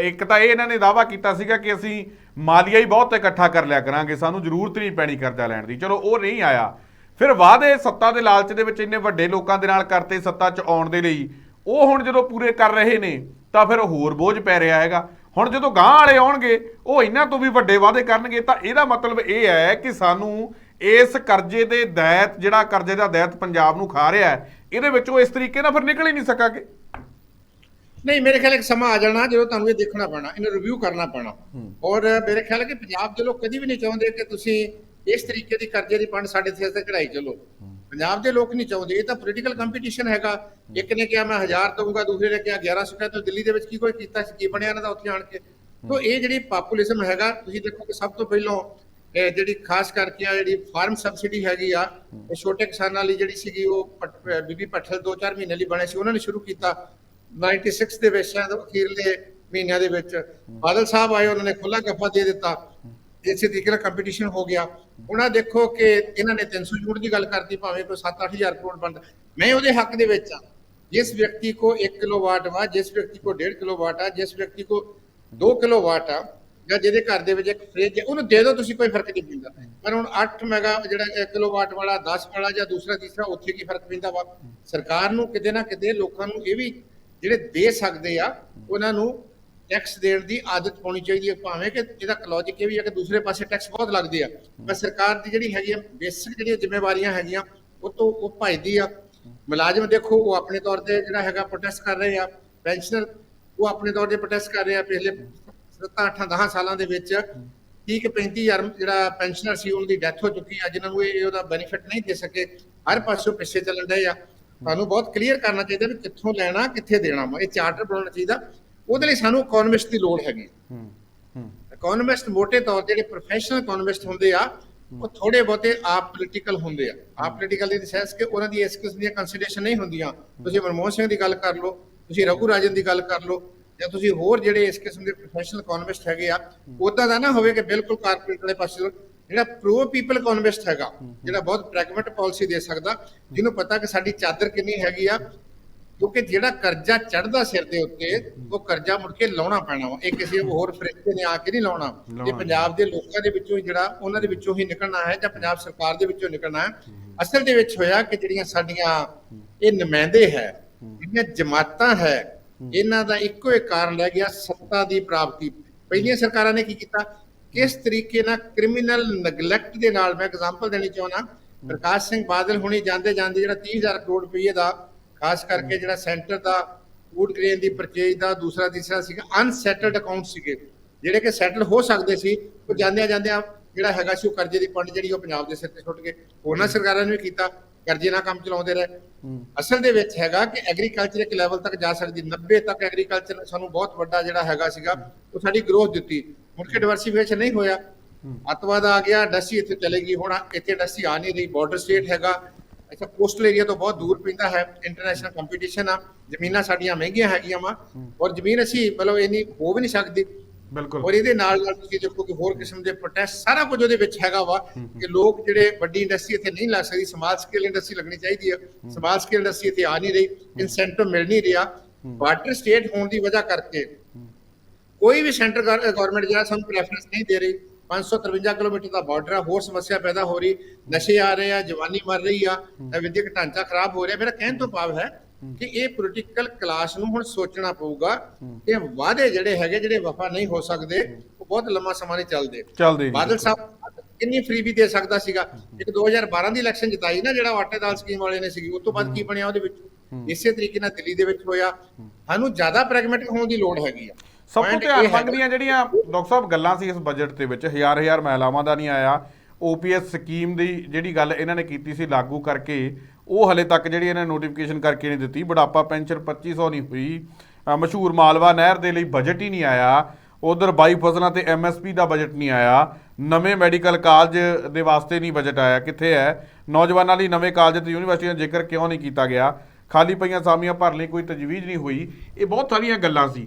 ਇੱਕ ਤਾਂ ਇਹ ਇਹਨਾਂ ਨੇ ਦਾਅਵਾ ਕੀਤਾ ਸੀਗਾ ਕਿ ਅਸੀਂ ਮਾਲੀਆ ਹੀ ਬਹੁਤ ਇਕੱਠਾ ਕਰ ਲਿਆ ਕਰਾਂਗੇ, ਸਾਨੂੰ ਜ਼ਰੂਰਤ ਨਹੀਂ ਪੈਣੀ ਕਰਜ਼ਾ ਲੈਣ ਦੀ। ਚਲੋ, ਉਹ ਨਹੀਂ ਆਇਆ। ਫਿਰ ਵਾਅਦੇ ਸੱਤਾ ਦੇ ਲਾਲਚ ਦੇ ਵਿੱਚ ਇੰਨੇ ਵੱਡੇ ਲੋਕਾਂ ਦੇ ਨਾਲ ਕਰਤੇ ਸੱਤਾ 'ਚ ਆਉਣ ਦੇ ਲਈ, ਉਹ ਹੁਣ ਜਦੋਂ ਪੂਰੇ ਕਰ ਰਹੇ ਨੇ, ਤਾਂ ਫਿਰ ਹੋਰ ਬੋਝ ਪੈ ਰਿਹਾ ਹੈਗਾ। ਹੁਣ ਜਦੋਂ ਗਾਂ ਵਾਲੇ ਆਉਣਗੇ, ਉਹ ਇਹਨਾਂ ਤੋਂ ਵੀ ਵੱਡੇ ਵਾਅਦੇ ਕਰਨਗੇ, ਤਾਂ ਇਹਦਾ ਮਤਲਬ ਇਹ ਹੈ ਕਿ ਸਾਨੂੰ ਇਸ ਕਰਜ਼ੇ ਦੇ ਦੈਤ, ਜਿਹੜਾ ਕਰਜ਼ੇ ਦਾ ਦੈਤ ਪੰਜਾਬ ਨੂੰ ਖਾ ਰਿਹਾ ਹੈ, ਇਹਦੇ ਵਿੱਚੋਂ ਇਸ ਤਰੀਕੇ ਨਾਲ ਫਿਰ ਨਿਕਲ ਹੀ ਨਹੀਂ ਸਕਾਂਗੇ। ਨਹੀਂ ਮੇਰੇ ਖਿਆਲ ਇੱਕ ਸਮਾਂ ਆ ਜਾਣਾ ਜਦੋਂ ਤੁਹਾਨੂੰ ਇਹ ਦੇਖਣਾ ਪੈਣਾ ਇਹਨੂੰ ਰਿਵਿਊ ਕਰਨਾ ਪੈਣਾ। ਔਰ ਮੇਰੇ ਖਿਆਲ ਹੈ ਕਿ ਪੰਜਾਬ ਦੇ ਲੋਕ ਕਦੀ ਵੀ ਨਹੀਂ ਚਾਹੁੰਦੇ ਕਿ ਤੁਸੀਂ ਇਸ ਤਰੀਕੇ ਦੀ ਕਰਜ਼ੇ ਦੀ ਪੰਡ ਸਾਡੇ ਸਿਰ ਤੇ ਕਢਾਈ ਚੱਲੋ। ਪੰਜਾਬ ਦੇ ਲੋਕ ਨਹੀਂ ਚਾਹੁੰਦੇ ਇਹ ਤਾਂ ਪੋਲੀਟੀਕਲ ਕੰਪੀਟੀਸ਼ਨ ਹੈਗਾ। ਇੱਕ ਨੇ ਕਿਹਾ ਮੈਂ 1000 ਦਊਂਗਾ ਦੂਸਰੇ ਨੇ ਕਿਹਾ 1100 ਕਹਿ ਤੋਂ ਦਿੱਲੀ ਦੇ ਵਿੱਚ ਕੀ ਕੋਈ ਕੀਤਾ ਸੀ ਕੀ ਬਣਿਆ ਇਹਨਾਂ ਦਾ ਉੱਥੇ ਆਣ ਕੇ? ਤੋਂ ਇਹ ਜਿਹੜੀ ਪਾਪੂਲਿਜ਼ਮ ਹੈਗਾ ਤੁਸੀਂ ਦੇਖੋ ਕਿ ਸਭ ਤੋਂ ਪਹਿਲਾਂ ਇਹ ਜਿਹੜੀ ਖਾਸ ਕਰਕੇ ਆ ਜਿਹੜੀ ਫਾਰਮ ਸਬਸਿਡੀ ਹੈਗੀ ਆ ਇਹ ਛੋਟੇ ਕਿਸਾਨਾਂ ਲਈ ਜਿਹੜੀ ਸੀਗੀ ਉਹ ਬੀਬੀ ਪੱਠਲ 2-4 ਮਹੀਨੇ ਲਈ ਬਣੇ ਸੀ ਉਹਨਾਂ ਨੇ ਸ਼ੁਰੂ ਕੀਤਾ। 96 ਦੇ ਵਿੱਚ ਸ਼ਾਇਦ ਅਖੀਰਲੇ ਮਹੀਨਿਆਂ ਦੇ ਵਿੱਚ ਬਾਦਲ ਸਾਹਿਬ ਆਏ, ਉਹਨਾਂ ਨੇ ਖੁੱਲਾ ਗੱਫਾ ਦੇ ਦਿੱਤਾ। ਇਸੇ ਤਰੀਕੇ ਨਾਲ ਕੰਪੀਟੀਸ਼ਨ ਹੋ ਗਿਆ। ਉਹਨਾਂ ਦੇਖੋ ਕਿ ਇਹਨਾਂ ਨੇ 300 ਯੂਨਿਟ ਦੀ ਗੱਲ ਕਰਤੀ, ਭਾਵੇਂ ਕੋਈ 7-8000 ਕਰੋੜ ਬਣਦਾ। ਮੈਂ ਉਹਦੇ ਹੱਕ ਦੇ ਵਿੱਚ ਆ ਜਿਸ ਵਿਅਕਤੀ ਕੋ 1 ਕਿਲੋਵਾਟ ਵਾ, ਜਿਸ ਵਿਅਕਤੀ ਕੋ 1.5 ਕਿਲੋਵਾਟ ਆ, ਜਿਸ ਵਿਅਕਤੀ ਕੋ 2 ਕਿਲੋਵਾਟ ਆ, ਜਾਂ ਜਿਹਦੇ ਘਰ ਦੇ ਵਿੱਚ ਇੱਕ ਫ੍ਰਿਜ ਹੈ ਉਹਨੂੰ ਦੇ ਦਿਓ, ਤੁਸੀਂ ਕੋਈ ਫ਼ਰਕ ਨਹੀਂ ਪੈਂਦਾ। ਪਰ ਹੁਣ 8 ਮੈਗਾ ਜਿਹੜਾ 1 ਕਿਲੋਵਾਟ ਵਾਲਾ 10 ਵਾਲਾ ਜਾਂ ਦੂਸਰਾ ਤੀਸਰਾ, ਉੱਥੇ ਕੀ ਫ਼ਰਕ ਪੈਂਦਾ ਵਾ? ਸਰਕਾਰ ਨੂੰ ਕਿਤੇ ਨਾ ਕਿਤੇ ਲੋਕਾਂ ਨੂੰ ਇਹ ਵੀ ਜਿਹੜੇ ਦੇ ਸਕਦੇ ਆ, ਉਹਨਾਂ ਨੂੰ ਟੈਕਸ ਦੇਣ ਦੀ ਆਦਤ ਪਾਉਣੀ ਚਾਹੀਦੀ ਹੈ ਭਾਵੇਂ ਕਿ ਇਹਦਾ ਲੌਜੀਕ ਇਹ ਵੀ ਹੈ ਕਿ ਦੂਸਰੇ ਪਾਸੇ ਟੈਕਸ ਬਹੁਤ ਲੱਗਦੇ ਆ। ਪਰ ਸਰਕਾਰ ਦੀ ਜਿਹੜੀ ਹੈਗੀ ਆ ਬੇਸਿਕ ਜਿਹੜੀਆਂ ਜ਼ਿੰਮੇਵਾਰੀਆਂ ਹੈਗੀਆਂ, ਉਹ ਤੋਂ ਉਹ ਭਜਦੀ ਆ। ਮੁਲਾਜ਼ਮ ਦੇਖੋ, ਉਹ ਆਪਣੇ ਤੌਰ ਤੇ ਜਿਹੜਾ ਹੈਗਾ ਪ੍ਰੋਟੈਸਟ ਕਰ ਰਹੇ ਆ। ਪੈਨਸ਼ਨਰ ਉਹ ਆਪਣੇ ਤੌਰ ਤੇ ਪ੍ਰੋਟੈਸਟ ਕਰ ਰਹੇ ਆ ਪਿਛਲੇ 7 8 10 ਸਾਲਾਂ ਦੇ ਵਿੱਚ। 30 ਕਿ 35000 ਜਿਹੜਾ ਪੈਨਸ਼ਨਰ ਸੀ ਉਹਨਾਂ ਦੀ ਡੈਥ ਹੋ ਚੁੱਕੀ ਆ, ਜਿਨ੍ਹਾਂ ਨੂੰ ਇਹ ਉਹਦਾ ਬੈਨੀਫਿਟ ਨਹੀਂ ਦੇ ਸਕੇ। ਹਰ ਪਾਸੋਂ ਪਿੱਛੇ ਚੱਲਣ ਡਏ ਆ। ਤੁਹਾਨੂੰ ਬਹੁਤ ਕਲੀਅਰ ਕਰਨਾ ਚਾਹੀਦਾ ਵੀ ਕਿੱਥੋਂ ਲੈਣਾ ਕਿੱਥੇ ਦੇਣਾ ਵਾ। ਇਹ ਚਾਰਟਰ ਬਣਾਉਣਾ ਚਾਹੀਦਾ। ਉਹਦੇ ਲਈ ਸਾਨੂੰ ਇਕਨੋਮਿਸਟ ਦੀ ਲੋੜ ਹੈਗੀ। ਹੂੰ ਹੂੰ। ਇਕਨੋਮਿਸਟ ਮੋٹے ਤੌਰ ਤੇ ਜਿਹੜੇ ਪ੍ਰੋਫੈਸ਼ਨਲ ਇਕਨੋਮਿਸਟ ਹੁੰਦੇ ਆ ਉਹ ਥੋੜੇ ਬਹੁਤੇ ਆਪ ਪੋਲੀਟੀਕਲ ਹੁੰਦੇ ਆ। ਆਪ ਪੋਲੀਟੀਕਲ ਦੀ ਸੈਂਸ ਕਿ ਉਹਨਾਂ ਦੀ ਇਸ ਕਿਸਮ ਦੀਆਂ ਕੰਸੀਡਰੇਸ਼ਨ ਨਹੀਂ ਹੁੰਦੀਆਂ। ਤੁਸੀਂ ਮਨਮੋਹਨ ਸਿੰਘ ਦੀ ਗੱਲ ਕਰ ਲਓ ਤੁਸੀਂ ਰਘੂ ਰਾਜਨ ਦੀ ਗੱਲ ਕਰ ਲਓ ਜਾਂ ਤੁਸੀਂ ਹੋਰ ਜਿਹੜੇ ਇਸ ਕਿਸਮ ਦੇ ਪ੍ਰੋਫੈਸ਼ਨਲ ਇਕਨੋਮਿਸਟ ਹੈਗੇ ਆ ਉਦਾਂ ਦਾ ਨਾ ਹੋਵੇ ਕਿ ਬਿਲਕੁਲ ਕਾਰਪੋਰੇਟ ਵਾਲੇ ਪਾਸੇ ਜਿਹੜਾ ਪ੍ਰੋ ਪੀਪਲ ਇਕਨੋਮਿਸਟ ਹੈਗਾ ਜਿਹੜਾ ਬਹੁਤ ਪ੍ਰੈਗਮੈਟਿਕ ਪਾਲਿਸੀ ਦੇ ਸਕਦਾ ਜਿਹਨੂੰ ਪਤਾ ਕਿ ਸਾਡੀ ਚਾਦਰ ਕਿੰਨੀ ਹੈਗੀ ਆ ਕਿਉਂਕਿ ਜਿਹੜਾ ਕਰਜ਼ਾ ਚੜਦਾ ਸਿਰ ਦੇ ਉੱਤੇ ਉਹ ਕਰਜ਼ਾ ਮੁੜ ਕੇ ਲਾਉਣਾ ਪੈਣਾ ਵਾ। ਇਹ ਕਿਸੇ ਹੋਰ ਫਰਿਸ਼ਤੇ ਨੇ ਆ ਕੇ ਨਹੀਂ ਲਾਉਣਾ। ਇਹ। ਪੰਜਾਬ ਦੇ ਲੋਕਾਂ ਦੇ ਵਿੱਚੋਂ ਜਿਹੜਾ ਉਹਨਾਂ ਦੇ ਵਿੱਚੋਂ ਹੀ ਨਿਕਲਣਾ ਹੈ ਜਾਂ ਪੰਜਾਬ ਸਰਕਾਰ ਦੇ ਵਿੱਚੋਂ ਨਿਕਲਣਾ ਹੈ। ਅਸਲ ਦੇ ਵਿੱਚ ਹੋਇਆ ਕਿ ਜਿਹੜੀਆਂ ਸਾਡੀਆਂ ਇਹ ਨੁਮਾਇੰਦੇ ਹੈ ਜਿਹੜੀਆਂ ਜਮਾਤਾਂ ਹੈ। ਇਹਨਾਂ ਦਾ ਇੱਕੋ ਇੱਕ ਕਾਰਨ ਰਹਿ ਗਿਆ ਸੱਤਾ ਦੀ ਪ੍ਰਾਪਤੀ। ਪਹਿਲੀਆਂ ਸਰਕਾਰਾਂ ਨੇ ਕੀ ਕੀਤਾ? ਕਿਸ ਤਰੀਕੇ ਨਾਲ ਕ੍ਰਿਮੀਨਲ ਨੈਗਲੈਕਟ ਦੇ ਨਾਲ ਮੈਂ ਐਗਜ਼ਾਮਪਲ ਦੇਣੀ ਚਾਹੁੰਦਾ ਪ੍ਰਕਾਸ਼ ਸਿੰਘ ਬਾਦਲ ਹੁਣੀ ਜਾਂਦੇ ਜਾਂਦੇ ਜਿਹੜਾ 30000 ਕਰੋੜ ਰੁਪਏ ਦਾ ਖਾਸ ਕਰਕੇ ਜਿਹੜਾ ਸੈਂਟਰ ਦਾ ਫੂਡ ਗ੍ਰੇਨ ਦੀ ਪਰਚੇਜ ਦਾ ਦੂਸਰਾ ਤੀਸਰਾ ਸੀਗਾ ਅਨਸੈਟਲਡ ਅਕਾਊਂਟ ਸੀਗੇ। ਜਿਹੜੇ ਕਿ ਸੈਟਲ ਹੋ ਸਕਦੇ ਸੀ ਉਹ ਜਾਂਦਿਆਂ ਜਾਂਦਿਆਂ ਜਿਹੜਾ ਹੈਗਾ ਸੀ ਉਹ ਕਰਜ਼ੇ ਦੀ ਪੰਡ ਜਿਹੜੀ ਉਹ ਪੰਜਾਬ ਦੇ ਸਿਰ ਤੇ ਸੁੱਟ ਗਏ। ਉਹਨਾਂ ਸਰਕਾਰਾਂ ਨੇ ਵੀ ਕੀਤਾ ਕਰਜ਼ੇ ਨਾਲ ਕੰਮ ਚਲਾਉਂਦੇ ਰਹੇ। ਅਸਲ ਦੇ ਵਿੱਚ ਹੈਗਾ ਕਿ ਐਗਰੀਕਲਚਰ ਇੱਕ ਲੈਵਲ ਤੱਕ ਜਾ ਸਕਦੀ 90 ਤੱਕ ਐਗਰੀਕਲਚਰ ਸਾਨੂੰ ਬਹੁਤ ਵੱਡਾ ਜਿਹੜਾ ਹੈਗਾ ਸੀਗਾ ਉਹ ਸਾਡੀ ਗਰੋਥ ਦਿੱਤੀ। ਮੁੜ ਕੇ ਡਿਵਰਸੀਫਿਕੇਸ਼ਨ ਨਹੀਂ ਹੋਇਆ। ਅੱਤਵਾਦ ਆ ਗਿਆ ਇੰਡਸਟਰੀ ਇੱਥੇ ਚਲੇਗੀ ਹੁਣ ਇੱਥੇ ਇੰਡਸਟਰੀ ਆ ਨਹੀਂ ਰਹੀ। ਬਾਰਡਰ ਸਟੇਟ ਹੈਗਾ। ਅੱਛਾ ਕੋਸਟਲ ਏਰੀਆ ਤੋਂ ਬਹੁਤ ਦੂਰ ਪੈਂਦਾ ਹੈ। ਇੰਟਰਨੈਸ਼ਨਲ ਕੰਪੀਟੀਸ਼ਨ ਆ। ਜ਼ਮੀਨਾਂ ਸਾਡੀਆਂ ਮਹਿੰਗੀਆਂ ਹੈਗੀਆਂ ਵਾ। ਔਰ ਜ਼ਮੀਨ ਅਸੀਂ ਮਤਲਬ ਇੰਨੀ ਹੋ ਵੀ ਨਹੀਂ ਸਕਦੀ। ਬਿਲਕੁਲ। ਔਰ ਇਹਦੇ ਨਾਲ ਨਾਲ ਤੁਸੀਂ ਦੇਖੋ ਕਿ ਹੋਰ ਕਿਸਮ ਦੇ ਪ੍ਰੋਟੈਸਟ ਸਾਰਾ ਕੁਝ ਉਹਦੇ ਵਿੱਚ ਹੈਗਾ ਵਾ ਕਿ ਲੋਕ ਜਿਹੜੇ ਵੱਡੀ ਇੰਡਸਟਰੀ ਇੱਥੇ ਨਹੀਂ ਲੱਗ ਸਕਦੀ ਸਮਾਲ ਸਕੇਲ ਇੰਡਸਟਰੀ ਲੱਗਣੀ ਚਾਹੀਦੀ ਹੈ। ਸਮਾਲ ਸਕੇਲ ਇੰਡਸਟਰੀ ਇੱਥੇ ਆ ਨਹੀਂ ਰਹੀ। ਇਨਸੈਂਟਿਵ ਮਿਲ ਨਹੀਂ ਰਿਹਾ। ਬਾਰਡਰ ਸਟੇਟ ਹੋਣ ਦੀ ਵਜ੍ਹਾ ਕਰਕੇ ਕੋਈ ਵੀ ਸੈਂਟਰ ਗਵਰਨਮੈਂਟ ਜਿਹੜਾ ਸਾਨੂੰ ਪ੍ਰੈਫਰੈਂਸ ਨਹੀਂ ਦੇ ਰਹੀ। 553 ਕਿਲੋਮੀਟਰ ਦਾ ਬਾਰਡਰ ਆ ਹੋਰ ਸਮੱਸਿਆ ਪੈਦਾ ਹੋ ਰਹੀ ਨਸ਼ੇ ਆ ਰਹੇ ਆ ਜਵਾਨੀ ਮਰ ਰਹੀ ਆ ਵਿਦਿਅਕ ਢਾਂਚਾ ਖਰਾਬ ਹੋ ਰਿਹਾ। ਮੇਰਾ ਕਹਿਣ ਤੋਂ ਭਾਵ ਹੈ ਕਿ ਇਹ ਪੋਲੀਟੀਕਲ ਕਲਾਸ ਨੂੰ ਹੁਣ ਸੋਚਣਾ ਪਊਗਾ ਕਿ ਵਾਅਦੇ ਜਿਹੜੇ ਹੈਗੇ ਜਿਹੜੇ ਵਫਾ ਨਹੀਂ ਹੋ ਸਕਦੇ ਉਹ ਬਹੁਤ ਲੰਮਾ ਸਮਾਂ ਨਹੀਂ ਚੱਲਦੇ। ਚੱਲਦੇ ਬਾਦਲ ਸਾਹਿਬ ਕਿੰਨੀ ਫ੍ਰੀ ਵੀ ਦੇ ਸਕਦਾ ਸੀਗਾ। ਇੱਕ 2012 ਦੀ ਇਲੈਕਸ਼ਨ ਜਿਤਾਈ ਨਾ ਜਿਹੜਾ ਆਟੇ ਦਾਲ ਸਕੀਮ ਵਾਲੇ ਨੇ ਸੀਗੀ ਉਸ ਤੋਂ ਬਾਅਦ ਕੀ ਬਣਿਆ ਉਹਦੇ ਵਿੱਚ? ਇਸੇ ਤਰੀਕੇ ਨਾਲ ਦਿੱਲੀ ਦੇ ਵਿੱਚ ਹੋਇਆ। ਸਾਨੂੰ ਜ਼ਿਆਦਾ ਪ੍ਰੈਗਮੈਟਿਕ ਹੋਣ ਦੀ ਲੋੜ ਹੈਗੀ ਆ। ਸਭ ਤੋਂ ਧਿਆਨ ਮੰਗਦੀਆਂ ਜਿਹੜੀਆਂ ਡਾਕਟਰ ਸਾਹਿਬ ਗੱਲਾਂ ਸੀ ਇਸ ਬਜਟ ਦੇ ਵਿੱਚ ਹਜ਼ਾਰ ਹਜ਼ਾਰ ਮਹਿਲਾਵਾਂ ਦਾ ਨਹੀਂ ਆਇਆ ਓਪੀਐਸ ਸਕੀਮ ਦੀ ਜਿਹੜੀ ਗੱਲ ਇਹਨਾਂ ਨੇ ਕੀਤੀ ਸੀ ਲਾਗੂ ਕਰਕੇ ਉਹ ਹਲੇ ਤੱਕ ਜਿਹੜੀ ਇਹਨਾਂ ਨੇ ਨੋਟੀਫਿਕੇਸ਼ਨ ਕਰਕੇ ਨਹੀਂ ਦਿੱਤੀ ਬੁਢਾਪਾ ਪੈਨਸ਼ਨ 2500 ਨਹੀਂ ਹੋਈ ਮਸ਼ਹੂਰ ਮਾਲਵਾ ਨਹਿਰ ਦੇ ਲਈ ਬਜਟ ਹੀ ਨਹੀਂ ਆਇਆ ਉਧਰ ਬਾਈ ਫਸਲਾਂ ਤੇ ਐਮਐਸਪੀ ਦਾ ਬਜਟ ਨਹੀਂ ਆਇਆ ਨਵੇਂ ਮੈਡੀਕਲ ਕਾਲਜ ਦੇ ਵਾਸਤੇ ਨਹੀਂ ਬਜਟ ਆਇਆ ਕਿੱਥੇ ਹੈ? ਨੌਜਵਾਨਾਂ ਲਈ ਨਵੇਂ ਕਾਲਜ ਤੇ ਯੂਨੀਵਰਸਿਟੀਆਂ ਦਾ ਜ਼ਿਕਰ ਕਿਉਂ ਨਹੀਂ ਕੀਤਾ ਗਿਆ? ਖਾਲੀ ਪਈਆਂ ਸਾਮੀਆਂ ਭਰਨ ਲਈ ਕੋਈ ਤਜਵੀਜ਼ ਨਹੀਂ ਹੋਈ ਇਹ ਬਹੁਤ ਸਾਰੀਆਂ ਗੱਲਾਂ ਸੀ।